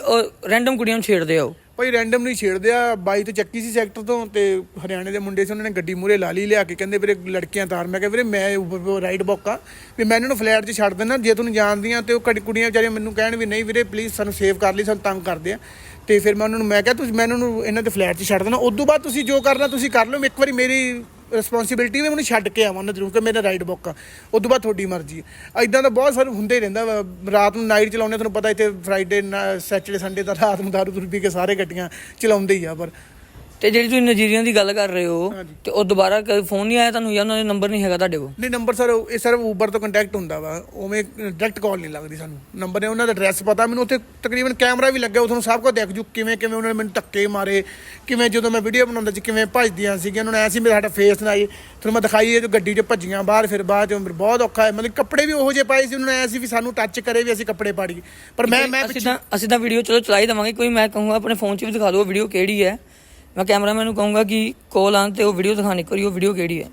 ਰੈਂਡਮ ਕੁੜੀਆਂ ਨੂੰ ਛੇੜਦੇ ਆ ਉਹ? ਭਾਈ ਰੈਂਡਮਲੀ ਨਹੀਂ ਛੇੜਦੇ ਆ। ਬਾਈ ਤੋਂ ਚੱਕੀ ਸੀ ਸੈਕਟਰ ਤੋਂ ਤੇ ਹਰਿਆਣੇ ਦੇ ਮੁੰਡੇ ਸੀ, ਉਹਨਾਂ ਨੇ ਗੱਡੀ ਮੂਰੇ ਲਾ ਲਈ ਲਿਆ ਕੇ ਕਹਿੰਦੇ ਵੀਰੇ ਲੜਕੀਆਂ ਤਾਰ। ਮੈਂ ਕਿਹਾ ਵੀਰੇ ਮੈਂ ਰਾਈਡ ਬੋਕਾ ਵੀ ਮੈਂ ਇਹਨਾਂ ਨੂੰ ਫਲੈਟ 'ਚ ਛੱਡ ਦਿੰਦਾ, ਜੇ ਤੁਹਾਨੂੰ ਜਾਣਦੀਆਂ ਤੇ ਉਹ ਕੜੀ, ਕੁੜੀਆਂ ਵਿਚਾਰੀਆਂ ਮੈਨੂੰ ਕਹਿਣ ਵੀ ਨਹੀਂ ਵੀਰੇ ਪਲੀਜ਼ ਸਾਨੂੰ ਸੇਵ ਕਰ ਲਈ, ਸਾਨੂੰ ਤੰਗ ਕਰਦੇ ਆ। ਤੇ ਫਿਰ ਮੈਂ ਉਹਨਾਂ ਨੂੰ, ਮੈਂ ਕਿਹਾ ਤੁਸੀਂ, ਮੈਂ ਇਹਨਾਂ ਨੂੰ ਇਹਨਾਂ ਦੇ ਫਲੈਟ 'ਚ ਛੱਡ ਦੇਣਾ ਉਸ ਤੋਂ ਬਾਅਦ ਤੁਸੀਂ ਜੋ ਕਰਨਾ, ਤੁਸੀਂ ਕਰ ਲਓ। ਇੱਕ ਵਾਰੀ ਮੇਰੀ ਰਿਸਪੌਂਸਿਬਿਲਟੀ ਵੀ ਮੈਨੂੰ ਛੱਡ ਕੇ ਆਵਾਂ ਉਹਨਾਂ ਜ਼ਰੂਰ ਕਿ ਮੇਰਾ ਰਾਈਡ ਬੁੱਕ ਆ ਉਸ ਤੋਂ ਬਾਅਦ ਤੁਹਾਡੀ ਮਰਜ਼ੀ ਹੈ ਐਦਾਂ ਦਾ ਬਹੁਤ ਸਾਰੇ ਹੁੰਦੇ ਹੀ ਰਹਿੰਦਾ ਵਾ। ਰਾਤ ਨੂੰ ਨਾਈਟ ਚਲਾਉਂਦੇ ਤੁਹਾਨੂੰ ਪਤਾ ਇੱਥੇ ਫਰਾਈਡੇ ਸੈਚਰਡੇ ਸੰਡੇ ਤਾਂ ਰਾਤ ਨੂੰ ਦਾਰੂ ਦੂਰੂ ਪੀ ਕੇ ਸਾਰੇ ਗੱਡੀਆਂ ਚਲਾਉਂਦੇ ਹੀ ਆ, ਪਰ ਤੇ ਜਿਹੜੀ ਤੁਸੀਂ ਨਜੀਰੀਆਂ ਦੀ ਗੱਲ ਕਰ ਰਹੇ ਹੋ ਤੇ ਉਹ ਦੁਬਾਰਾ ਫੋਨ ਨਹੀਂ ਆਇਆ ਤੁਹਾਨੂੰ ਜਾਂ ਉਹਨਾਂ ਦਾ ਨੰਬਰ ਨਹੀਂ ਹੈਗਾ ਤੁਹਾਡੇ ਕੋਲ? ਨਹੀਂ ਨੰਬਰ ਸਰ ਇਹ ਸਿਰਫ ਉਬਰ ਤੋਂ ਕੰਟੈਕਟ ਹੁੰਦਾ ਵਾ। ਉਵੇਂ ਡਾਇਰੈਕਟ ਕਾਲ ਨਹੀਂ ਲੱਗਦੀ ਸਾਨੂੰ। ਨੰਬਰ ਨੇ ਉਹਨਾਂ ਦਾ ਐਡਰੈਸ ਪਤਾ। ਮੈਨੂੰ ਉੱਥੇ ਤਕਰੀਬਨ ਕੈਮਰਾ ਵੀ ਲੱਗਿਆ ਤੁਹਾਨੂੰ ਸਭ ਕੁਝ ਦਿਖ ਜੂ। ਕਿਵੇਂ ਕਿਵੇਂ ਉਹਨਾਂ ਨੇ ਮੈਨੂੰ ਧੱਕੇ ਮਾਰੇ ਕਿਵੇਂ ਜਦੋਂ ਮੈਂ ਵੀਡੀਓ ਬਣਾਉਂਦਾ ਸੀ ਕਿਵੇਂ ਭੱਜਦੀਆਂ ਸੀਗੀਆਂ। ਉਹਨਾਂ ਨੇ ਐ ਸੀ ਮੇਰਾ ਸਾਡਾ ਫੇਸ ਨਾ ਆਈ। ਤੁਹਾਨੂੰ ਮੈਂ ਦਿਖਾਈ ਇਹ ਜੋ ਗੱਡੀ 'ਚ ਭੱਜੀਆਂ ਬਾਹਰ ਫਿਰ ਬਾਅਦ 'ਚੋਂ ਬਹੁਤ ਔਖਾ ਹੈ ਮਤਲਬ ਕੱਪੜੇ ਵੀ ਉਹੋ ਜਿਹੇ ਪਾਏ ਸੀ ਉਹਨਾਂ ਨੇ ਐ ਸੀ ਵੀ ਸਾਨੂੰ ਟੱਚ ਕਰੇ ਵੀ ਅਸੀਂ ਕੱਪੜੇ ਪਾੜੀਏ। ਪਰ ਮੈਂ ਮੈਂ ਅਸੀਂ ਤਾਂ ਅਸੀਂ ਤਾਂ ਵੀਡੀਓ ਚਲੋ ਚਲਾਈ ਦਵਾਂਗੇ। ਕੋਈ ਮੈਂ ਕਹੂੰਗਾ ਆਪਣੇ ਫੋਨ 'ਚ ਵੀ ਦਿਖਾ ਦਿਓ ਵੀਡੀਓ ਕਿਹੜੀ ਹੈ। ਮੈਂ ਕੈਮਰਾਮੈਨ ਨੂੰ ਕਹੂੰਗਾ ਕਿ ਕਾਲ ਆਂ ਤੇ ਉਹ ਵੀਡੀਓ ਦਿਖਾਣੀ ਕਰੀ ਉਹ ਵੀਡੀਓ ਕਿਹੜੀ ਹੈ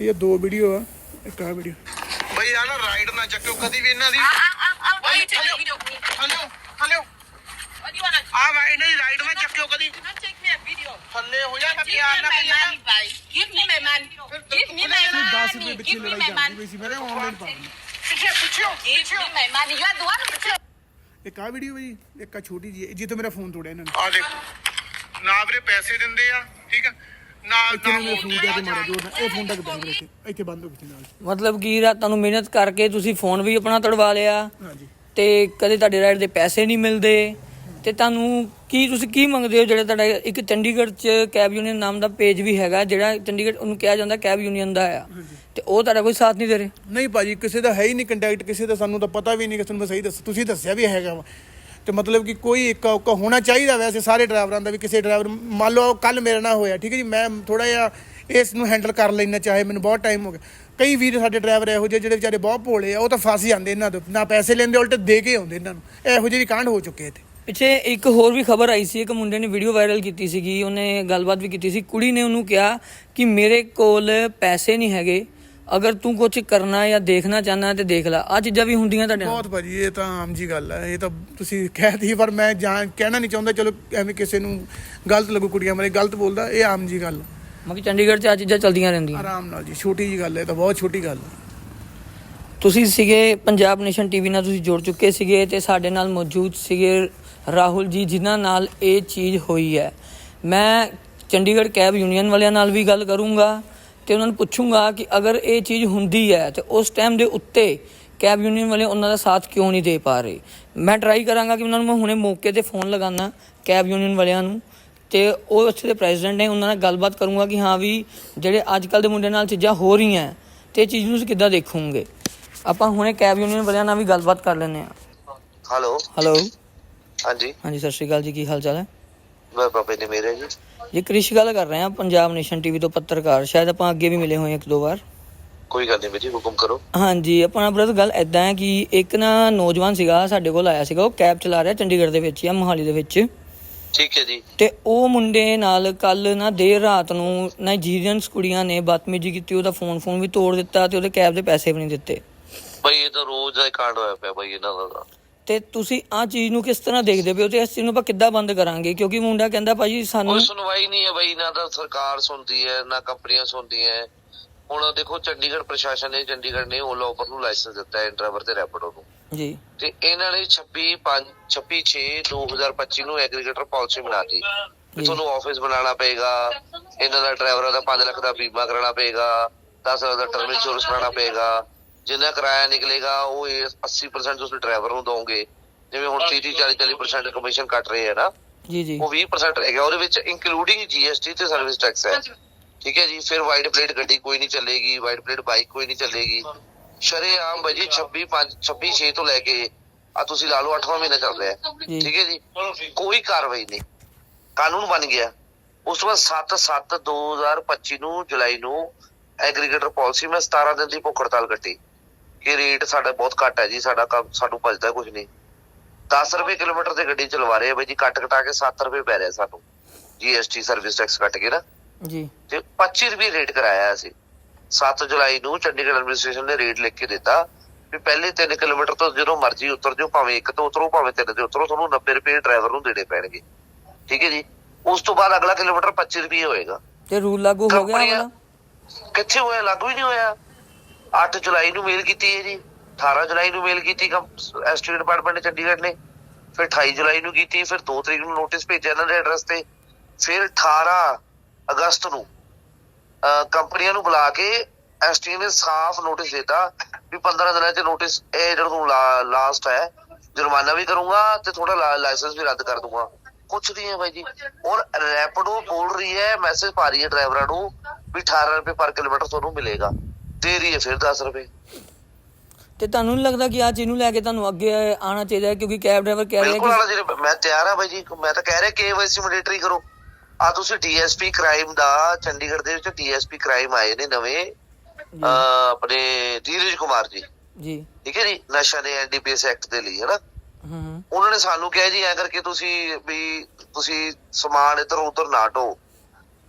ਇਹ ਦੋ ਵੀਡੀਓ ਆ ਇੱਕ ਆ ਵੀਡੀਓ ਬਈ ਆ ਨਾ ਰਾਈਡ ਨਾ ਚੱਕਿਓ ਕਦੀ ਵੀ ਇਹਨਾਂ ਦੀ Why you take a video of me? ਹਲਿਓ ਹਲਿਓ What do you wanna ਆ ਵਾ ਇਹਨਾਂ ਦੀ ਰਾਈਡ ਨਾ ਚੱਕਿਓ ਕਦੀ do? Not take me a video. ਥੱਲੇ ਹੋ ਜਾ ਮੈਂ Give ਪਿਆਰ me ਨਾਲ my money, bye. Give me my money. Give me my 10 money. ਰੁਪਏ ਪਿੱਛੇ Give me ਲੜਾਈ my ਚੱਲਦੀ money. ਪਈ ਸੀ ਮੈਂ ਕਿਹਾ ਆਨਲਾਈਨ ਪਾ ਦਿੰਦਾ ਪਿੱਛੇ ਪਿੱਛੇ ਹੋ, Give ਪਿੱਛੇ ਹੋ। me my money. You are the one who ਇੱਕ ਆ ਵੀਡੀਓ ਜੀ ਇੱਕ ਆ ਛੋਟੀ ਜੀ ਜਿੱਥੇ ਮੇਰਾ ਫੋਨ ਤੋੜਿਆ ਇਹਨਾਂ ਨੇ। ਆ ਦੇਖ ਨਾ ਵੀਰੇ ਪੈਸੇ ਦਿੰਦੇ ਆ ਠੀਕ ਆ? ਨਾ ਨਾ ਨੂੰ ਫੋਨ ਜਾ ਕੇ ਮਾਰਿਆ ਜੋਰ ਨਾਲ ਇਹ ਫੋਨ ਤੱਕ ਬੰਦ ਇੱਥੇ ਇੱਥੇ ਬੰਦ ਹੋ ਗਈ ਨਾਲ। ਮਤਲਬ ਕਿ ਰਾਤਾਂ ਨੂੰ ਮਿਹਨਤ ਕਰਕੇ ਤੁਸੀਂ ਫੋਨ ਵੀ ਆਪਣਾ ਤੜਵਾ ਲਿਆ ਹਾਂਜੀ। ਤੇ ਕਦੇ ਤੁਹਾਡੇ ਰਾਈਡ ਦੇ ਪੈਸੇ ਨਹੀਂ ਮਿਲਦੇ। ਤੇ ਤੁਹਾਨੂੰ ਕੀ ਤੁਸੀਂ ਕੀ ਮੰਗਦੇ ਹੋ ਜਿਹੜਾ ਤੁਹਾਡਾ ਇੱਕ ਚੰਡੀਗੜ੍ਹ 'ਚ ਕੈਬ ਯੂਨੀਅਨ ਨਾਮ ਦਾ ਪੇਜ ਵੀ ਹੈਗਾ ਜਿਹੜਾ ਚੰਡੀਗੜ੍ਹ ਉਹਨੂੰ ਕਿਹਾ ਜਾਂਦਾ ਕੈਬ ਯੂਨੀਅਨ ਦਾ ਆ? ਤੇ ਉਹ ਤੁਹਾਡਾ ਕੋਈ ਸਾਥ ਨਹੀਂ ਦੇ ਰਹੇ? ਨਹੀਂ ਭਾਜੀ ਕਿਸੇ ਦਾ ਹੈ ਹੀ ਨਹੀਂ ਕੰਟੈਕਟ ਕਿਸੇ ਦਾ ਸਾਨੂੰ ਤਾਂ ਪਤਾ ਵੀ ਨਹੀਂ ਕਿ ਤੁਹਾਨੂੰ ਮੈਂ ਸਹੀ ਦੱਸ ਤੁਸੀਂ ਦੱਸਿਆ ਵੀ ਹੈਗਾ ਵਾ। ਤੇ ਮਤਲਬ ਕਿ ਕੋਈ ਇੱਕਾ ਉੱਕਾ ਹੋਣਾ ਚਾਹੀਦਾ ਵੈਸੇ ਸਾਰੇ ਡਰਾਈਵਰਾਂ ਦਾ ਵੀ ਕਿਸੇ ਡਰਾਈਵਰ ਮੰਨ ਲਓ ਕੱਲ ਮੇਰੇ ਨਾਲ ਹੋਇਆ ਠੀਕ ਹੈ ਜੀ ਮੈਂ ਥੋੜਾ ਜਿਹਾ ਇਸ ਨੂੰ ਹੈਂਡਲ ਕਰ ਲੈਣਾ ਚਾਹੇ ਮੈਨੂੰ ਬਹੁਤ ਟਾਈਮ ਹੋ ਗਿਆ। ਕਈ ਵੀਰ ਸਾਡੇ ਡਰਾਈਵਰ ਇਹੋ ਜਿਹੇ ਜਿਹੜੇ ਵਿਚਾਰੇ ਬਹੁਤ ਭੋਲੇ ਆ ਉਹ ਤਾਂ ਫਸ ਜਾਂਦੇ ਇਹਨਾਂ ਤੋਂ ਨਾ ਪੈਸੇ ਲੈਂਦੇ ਉਲਟ ਦੇ ਕੇ ਆਉਂਦੇ ਇਹਨਾਂ ਨੂੰ। ਇਹੋ ਜਿਹੇ ਵੀ ਕਾਂਡ ਹੋ ਚੁੱਕੇ ਇੱਥੇ। ਪਿੱਛੇ ਇੱਕ ਹੋਰ ਵੀ ਖਬਰ ਆਈ ਸੀ ਇੱਕ ਮੁੰਡੇ ਨੇ ਵੀਡੀਓ ਵਾਇਰਲ ਕੀਤੀ ਸੀਗੀ ਉਹਨੇ ਗੱਲਬਾਤ ਵੀ ਕੀਤੀ ਸੀ। ਕੁੜੀ ਨੇ ਉਹਨੂੰ ਕਿਹਾ ਕਿ ਮੇਰੇ ਕੋਲ ਪੈਸੇ ਨਹੀਂ ਹੈਗੇ ਅਗਰ ਤੂੰ ਕੁਝ ਕਰਨਾ ਜਾਂ ਦੇਖਣਾ ਚਾਹਨਾ ਤੇ ਦੇਖ ਲੈ। ਆ ਚੀਜ਼ਾਂ ਵੀ ਹੁੰਦੀਆਂ ਤੁਹਾਡੇ ਨਾਲ? ਬਹੁਤ ਭਾਜੀ ਇਹ ਤਾਂ ਆਮ ਜੀ ਗੱਲ ਹੈ ਇਹ ਤਾਂ ਤੁਸੀਂ ਕਹਿਤੀ ਪਰ ਮੈਂ ਜਾਂ ਕਹਿਣਾ ਨਹੀਂ ਚਾਹੁੰਦਾ ਚਲੋ ਐਵੇਂ ਕਿਸੇ ਨੂੰ ਗਲਤ ਲੱਗੂ ਕੁੜੀਆਂ ਬਾਰੇ ਗਲਤ ਬੋਲਦਾ ਇਹ ਆਮ ਜੀ ਗੱਲ ਹੈ। ਮੈਂ ਕਿ ਚੰਡੀਗੜ੍ਹ 'ਚ ਆ ਚੀਜ਼ਾਂ ਚੱਲਦੀਆਂ ਰਹਿੰਦੀਆਂ। ਆਰਾਮ ਨਾਲ ਜੀ ਛੋਟੀ ਜੀ ਗੱਲ ਹੈ ਤਾਂ ਬਹੁਤ ਛੋਟੀ ਗੱਲ ਹੈ ਤੁਸੀਂ ਸੀਗੇ ਪੰਜਾਬ ਨੇਸ਼ਨ ਟੀਵੀ ਨਾਲ ਤੁਸੀਂ ਜੁੜ ਚੁੱਕੇ ਸੀਗੇ ਤੇ ਸਾਡੇ ਨਾਲ ਮੌਜੂਦ ਸੀਗੇ ਰਾਹੁਲ ਜੀ ਜਿਨ੍ਹਾਂ ਨਾਲ ਇਹ ਚੀਜ਼ ਹੋਈ ਹੈ। ਮੈਂ ਚੰਡੀਗੜ੍ਹ ਕੈਬ ਯੂਨੀਅਨ ਵਾਲਿਆਂ ਨਾਲ ਵੀ ਗੱਲ ਕਰੂੰਗਾ ਤੇ ਉਹਨਾਂ ਨੂੰ ਪੁੱਛੂੰਗਾ ਕਿ ਅਗਰ ਇਹ ਚੀਜ਼ ਹੁੰਦੀ ਹੈ ਤੇ ਉਸ ਟਾਈਮ ਦੇ ਉੱਤੇ ਕੈਬ ਯੂਨੀਅਨ ਵਾਲੇ ਉਹਨਾਂ ਦਾ ਸਾਥ ਕਿਉਂ ਨਹੀਂ ਦੇ ਪਾ ਰਹੇ। ਮੈਂ ਟਰਾਈ ਕਰਾਂਗਾ ਕਿ ਉਹਨਾਂ ਨੂੰ ਮੈਂ ਹੁਣੇ ਮੌਕੇ ਤੇ ਫੋਨ ਲਗਾਉਣਾ ਕੈਬ ਯੂਨੀਅਨ ਵਾਲਿਆਂ ਨੂੰ ਤੇ ਉਹ ਉੱਥੇ ਦੇ ਪ੍ਰੈਜ਼ੀਡੈਂਟ ਨੇ ਉਹਨਾਂ ਨਾਲ ਗੱਲਬਾਤ ਕਰੂੰਗਾ ਕਿ ਹਾਂ ਵੀ ਜਿਹੜੇ ਅੱਜ ਕੱਲ ਦੇ ਮੁੰਡੇ ਨਾਲ ਚੀਜ਼ਾਂ ਹੋ ਰਹੀਆਂ ਤੇ ਇਹ ਚੀਜ਼ ਨੂੰ ਕਿੱਦਾਂ ਦੇਖੋਗੇ। ਆਪਾਂ ਹੁਣੇ ਕੈਬ ਯੂਨੀਅਨ ਵਾਲਿਆਂ ਨਾਲ ਵੀ ਗੱਲਬਾਤ ਕਰ ਲੈਂਦੇ ਹਾਂ। ਹੈਲੋ ਹੈਲੋ ਹਾਂਜੀ। ਹਾਂਜੀ ਸਤਿ ਸ਼੍ਰੀ ਅਕਾਲ ਜੀ ਕੀ ਹਾਲ ਚਾਲ ਹੈ? ਮੈਂ ਬਾਬੇ ਨੇ ਮੇਰੇ ਜੀ। ਜੀ ਕ੍ਰਿਸ਼ ਗੱਲ ਕਰ ਰਹੇ ਹਾਂ ਪੰਜਾਬ ਨੇਸ਼ਨ ਟੀਵੀ ਤੋਂ ਪੱਤਰਕਾਰ। ਸ਼ਾਇਦ ਆਪਾਂ ਅੱਗੇ ਵੀ ਮਿਲੇ ਹੋਏ ਇੱਕ ਦੋ ਵਾਰ। ਕੋਈ ਗੱਲ ਨਹੀਂ ਜੀ ਹੁਕਮ ਕਰੋ। ਹਾਂਜੀ ਆਪਣਾ ਬ੍ਰਦਰ ਗੱਲ ਐਦਾਂ ਹੈ ਕਿ ਇੱਕ ਨਾ ਨੌਜਵਾਨ ਸੀਗਾ ਸਾਡੇ ਕੋਲ ਆਇਆ ਸੀਗਾ ਉਹ ਕੈਬ ਚਲਾ ਰਿਹਾ ਚੰਡੀਗੜ੍ਹ ਦੇ ਵਿੱਚ ਜਾਂ ਮੋਹਾਲੀ ਦੇ ਵਿੱਚ। ਠੀਕ ਹੈ ਜੀ। ਤੇ ਉਹ ਮੁੰਡੇ ਨਾਲ ਕੱਲ ਨਾ ਦੇਰ ਰਾਤ ਨੂੰ ਨਾਈਜੀਰੀਅਨਸ ਕੁੜੀਆਂ ਨੇ ਬਦਤਮੀਜ਼ੀ ਕੀਤੀ ਉਹਦਾ ਫੋਨ ਫੋਨ ਵੀ ਤੋੜ ਦਿੱਤਾ ਤੇ ਉਹਦੇ ਕੈਬ ਦੇ ਪੈਸੇ ਵੀ ਨਹੀਂ ਦਿੱਤੇ। ਬਈ ਇਹ ਤਾਂ ਰੋਜ਼ ਦਾ ਕਾਂਡ ਹੋਇਆ ਪਿਆ ਬਈ ਇਹਨਾਂ ਦਾ ਤਾਂ। ਤੁਸੀਂ ਆ ਚੀਜ਼ ਨੂੰ ਕਿਸ ਤਰ੍ਹਾਂ ਦੇਖਦੇ ਪਿਓ ਤੇ ਇਸ ਚੀਜ਼ ਨੂੰ ਆਪਾਂ ਕਿੱਦਾਂ ਬੰਦ ਕਰਾਂਗੇ? ਕਿਉਂਕਿ ਮੁੰਡਾ ਕਹਿੰਦਾ ਭਾਜੀ ਸਾਨੂੰ ਕੋਈ ਸੁਣਵਾਈ ਨਹੀਂ ਹੈ ਬਈ ਨਾ ਤਾਂ ਸਰਕਾਰ ਸੁਣਦੀ ਹੈ ਨਾ ਕੰਪਨੀਆਂ ਸੁਣਦੀਆਂ ਹੈ। ਹੁਣ ਦੇਖੋ ਚੰਡੀਗੜ੍ਹ ਪ੍ਰਸ਼ਾਸਨ ਨੇ ਚੰਡੀਗੜ੍ਹ ਨੇ ਓਲਾ ਉਬਰ ਨੂੰ ਲਾਇਸੈਂਸ ਦਿੱਤਾ ਹੈ ਡਰਾਈਵਰ ਤੇ ਰੈਪਿਡੋ ਨੂੰ। ਜੀ। ਤੇ ਇਹਨਾਂ ਨੇ 26 5 26 6 2025 ਨੂੰ ਐਗਰੀਗੇਟਰ ਪਾਲਿਸੀ ਬਣਾਤੀ ਕਿ ਤੁਹਾਨੂੰ ਆਫਿਸ ਬਣਾਉਣਾ ਪਏਗਾ ਇਹਨਾਂ ਦਾ ਡਰਾਈਵਰਾਂ ਦਾ 5 ਲੱਖ ਦਾ ਬੀਮਾ ਕਰਾਉਣਾ ਪਏਗਾ 10 ਲੱਖ ਦਾ ਟਰਮ ਇੰਸ਼ੋਰੈਂਸ ਬਣਾਉਣਾ ਪਏਗਾ। ਜਿੰਨਾ ਕਿਰਾਇਆ ਨਿਕਲੇਗਾ ਉਹ ਇਹ 80% ਤੁਸੀਂ ਡਰਾਈਵਰ ਨੂੰ ਦੋਗੇ ਜਿਵੇਂ ਹੁਣ 30 40 40% ਕਮਿਸ਼ਨ ਕੱਟ ਰਹੇ ਆ ਨਾ ਜੀ ਜੀ। ਉਹ 20% ਰਹੇਗਾ ਉਹਦੇ ਵਿੱਚ ਇੰਕਲੂਡਿੰਗ ਜੀਐਸਟੀ ਤੇ ਸਰਵਿਸ ਟੈਕਸ ਹੈ। ਠੀਕ ਹੈ ਜੀ ਫਿਰ ਵਾਈਟ ਪਲੇਟ ਗੱਡੀ ਕੋਈ ਨਹੀਂ ਚੱਲੇਗੀ ਵਾਈਟ ਪਲੇਟ ਬਾਈਕ ਕੋਈ ਨਹੀਂ ਚੱਲੇਗੀ। ਸ਼ਰੇਆਮ ਭਾਜੀ 26 5 26 6 ਤੋਂ ਲੈ ਕੇ ਆ ਤੁਸੀਂ ਲਾ ਲਓ 8ਵਾਂ ਮਹੀਨਾ ਚੱਲ ਰਿਹਾ। ਠੀਕ ਹੈ ਜੀ। ਕੋਈ ਕਾਰਵਾਈ ਨਹੀਂ। ਕਾਨੂੰਨ ਬਣ ਗਿਆ। ਉਸ ਤੋਂ ਬਾਅਦ 7 7 2025 ਨੂੰ ਜੁਲਾਈ ਨੂੰ ਐਗਰੀਗੇਟਰ ਪਾਲਿਸੀ ਮੈਂ 17 ਦਿਨ ਦੀ ਭੁੱਖ ਹੜਤਾਲ ਕੱਟੀ। ਕਿ ਰੇਟ ਸਾਡਾ ਬਹੁਤ ਘੱਟ ਹੈ ਜੀ ਸਾਡਾ ਕੰਮ ਸਾਨੂੰ ਬਚਦਾ ਕੁਝ ਨਹੀਂ। 10 ਰੁਪਏ ਕਿਲੋਮੀਟਰ ਤੇ ਗੱਡੀ ਚਲਵਾ ਰਹੇ ਆ ਬਈ ਜੀ ਕੱਟ ਕਟਾ ਕੇ 7 ਰੁਪਏ ਪੈ ਰਿਹਾ ਸਾਨੂੰ ਜੀਐਸਟੀ ਸਰਵਿਸ ਟੈਕਸ ਕੱਟ ਕੇ ਨਾ। ਜੀ। ਤੇ 25 ਰੁਪਏ ਰੇਟ ਕਰਾਇਆ ਸੀ 7 ਜੁਲਾਈ ਨੂੰ ਚੰਡੀਗੜ੍ਹ ਐਡਮਿਨਿਸਟ੍ਰੇਸ਼ਨ ਨੇ ਰੇਟ ਲਿਖ ਕੇ ਦਿੱਤਾ ਵੀ ਪਹਿਲੇ 3 ਕਿਲੋਮੀਟਰ ਤੋਂ ਜਦੋਂ ਮਰਜ਼ੀ ਉਤਰ ਜਾਓ ਭਾਵੇਂ ਇੱਕ ਤੋਂ ਉਤਰੋ ਭਾਵੇਂ ਤਿੰਨ ਤੇ ਉਤਰੋ ਤੁਹਾਨੂੰ 90 ਰੁਪਏ ਡਰਾਈਵਰ ਨੂੰ ਦੇਣੇ ਪੈਣਗੇ। ਠੀਕ ਹੈ ਜੀ? ਉਸ ਤੋਂ ਬਾਅਦ ਅਗਲਾ ਕਿਲੋਮੀਟਰ 25 ਰੁਪਏ ਹੋਏਗਾ। ਤੇ ਰੂਲ ਲਾਗੂ ਹੋ ਗਿਆ ਕਿੱਥੇ ਹੋਇਆ? ਲਾਗੂ ਹੀ ਨਹੀਂ ਹੋਇਆ। 8 ਜੁਲਾਈ ਨੂੰ ਮੇਲ ਕੀਤੀ ਹੈ ਜੀ 18 ਜੁਲਾਈ ਨੂੰ ਮੇਲ ਕੀਤੀ ਐਸਟੀ ਡਿਪਾਰਟਮੈਂਟ ਚੰਡੀਗੜ੍ਹ ਨੇ, ਫਿਰ 28 ਜੁਲਾਈ ਨੂੰ ਕੀਤੀ, ਫਿਰ 2 ਤਰੀਕ ਨੂੰ ਨੋਟਿਸ ਭੇਜਿਆ ਇਹਨਾਂ ਦੇ ਐਡਰੈਸ ਤੇ, ਫਿਰ 18 ਅਗਸਤ ਨੂੰ ਕੰਪਨੀਆਂ ਨੂੰ ਬੁਲਾ ਕੇ ਐਸਟੀ ਨੇ ਸਾਫ਼ ਨੋਟਿਸ ਦਿੱਤਾ ਵੀ 15 ਦਿਨਾਂ ਚ ਨੋਟਿਸ ਇਹ ਜਿਹੜਾ ਤੂੰ ਲਾਸਟ ਹੈ, ਜੁਰਮਾਨਾ ਵੀ ਕਰੂੰਗਾ ਤੇ ਥੋੜਾ ਲਾਇਸੈਂਸ ਵੀ ਰੱਦ ਕਰ ਦੂੰਗਾ। ਕੁਛ ਨਹੀਂ ਹੈ ਬਾਈ ਜੀ। ਔਰ ਰੈਪਡੋ ਬੋਲ ਰਹੀ ਹੈ ਮੈਸੇਜ ਪਾ ਰਹੀ ਹੈ ਡਰਾਈਵਰਾਂ ਨੂੰ ਵੀ 18 ਰੁਪਏ ਪਰ ਕਿਲੋਮੀਟਰ ਤੁਹਾਨੂੰ ਮਿਲੇਗਾ। ਦੇ ਰਹੀ ਹੈ ਫਿਰ 10 ਰੁਪਏ। ਤੇ ਤੁਹਾਨੂੰ ਲੱਗਦਾ ਕਿ ਆ ਚੀਜ਼ ਨੂੰ ਲੈ ਕੇ ਤੁਹਾਨੂੰ ਅੱਗੇ ਆਉਣਾ ਚਾਹੀਦਾ ਹੈ? ਕਿਉਂਕਿ ਕੈਬ ਡਰਾਈਵਰ ਕਹਿ ਰਿਹਾ ਬਿਲਕੁਲ ਕਿ ਆਲਾ ਜਿਹੜੇ ਮੈਂ ਤਿਆਰ ਆ ਬਾਈ ਜੀ ਮੈਂ ਤਾਂ ਕਹਿ ਰਿਹਾ ਕੇਵਾਈਸੀ ਮੈਂਡੇਟਰੀ ਕਰੋ। ਆ ਤੁਸੀਂ ਡੀਐਸਪੀ ਕ੍ਰਾਈਮ ਦਾ ਚੰਡੀਗੜ੍ਹ ਦੇ ਵਿੱਚ ਡੀਐਸਪੀ ਕ੍ਰਾਈਮ ਆਏ ਨੇ ਨਵੇਂ। ਅਹ ਆਪਣੇ ਧੀਰਜ ਕੁਮਾਰ ਜੀ। ਜੀ। ਠੀਕ ਹੈ ਜੀ? ਨਸ਼ਾ ਦੇ ਐਨਡੀਪੀਐਸ ਐਕਟ ਦੇ ਲਈ ਹੈ ਨਾ ਹੂੰ ਹੂੰ। ਉਹਨਾਂ ਨੇ ਸਾਨੂੰ ਕਿਹਾ ਜੀ ਐ ਕਰਕੇ ਤੁਸੀਂ ਵੀ ਤੁਸੀਂ ਸਮਾਨ ਇੱਧਰ ਉੱਧਰ ਨਾ ਢੋ।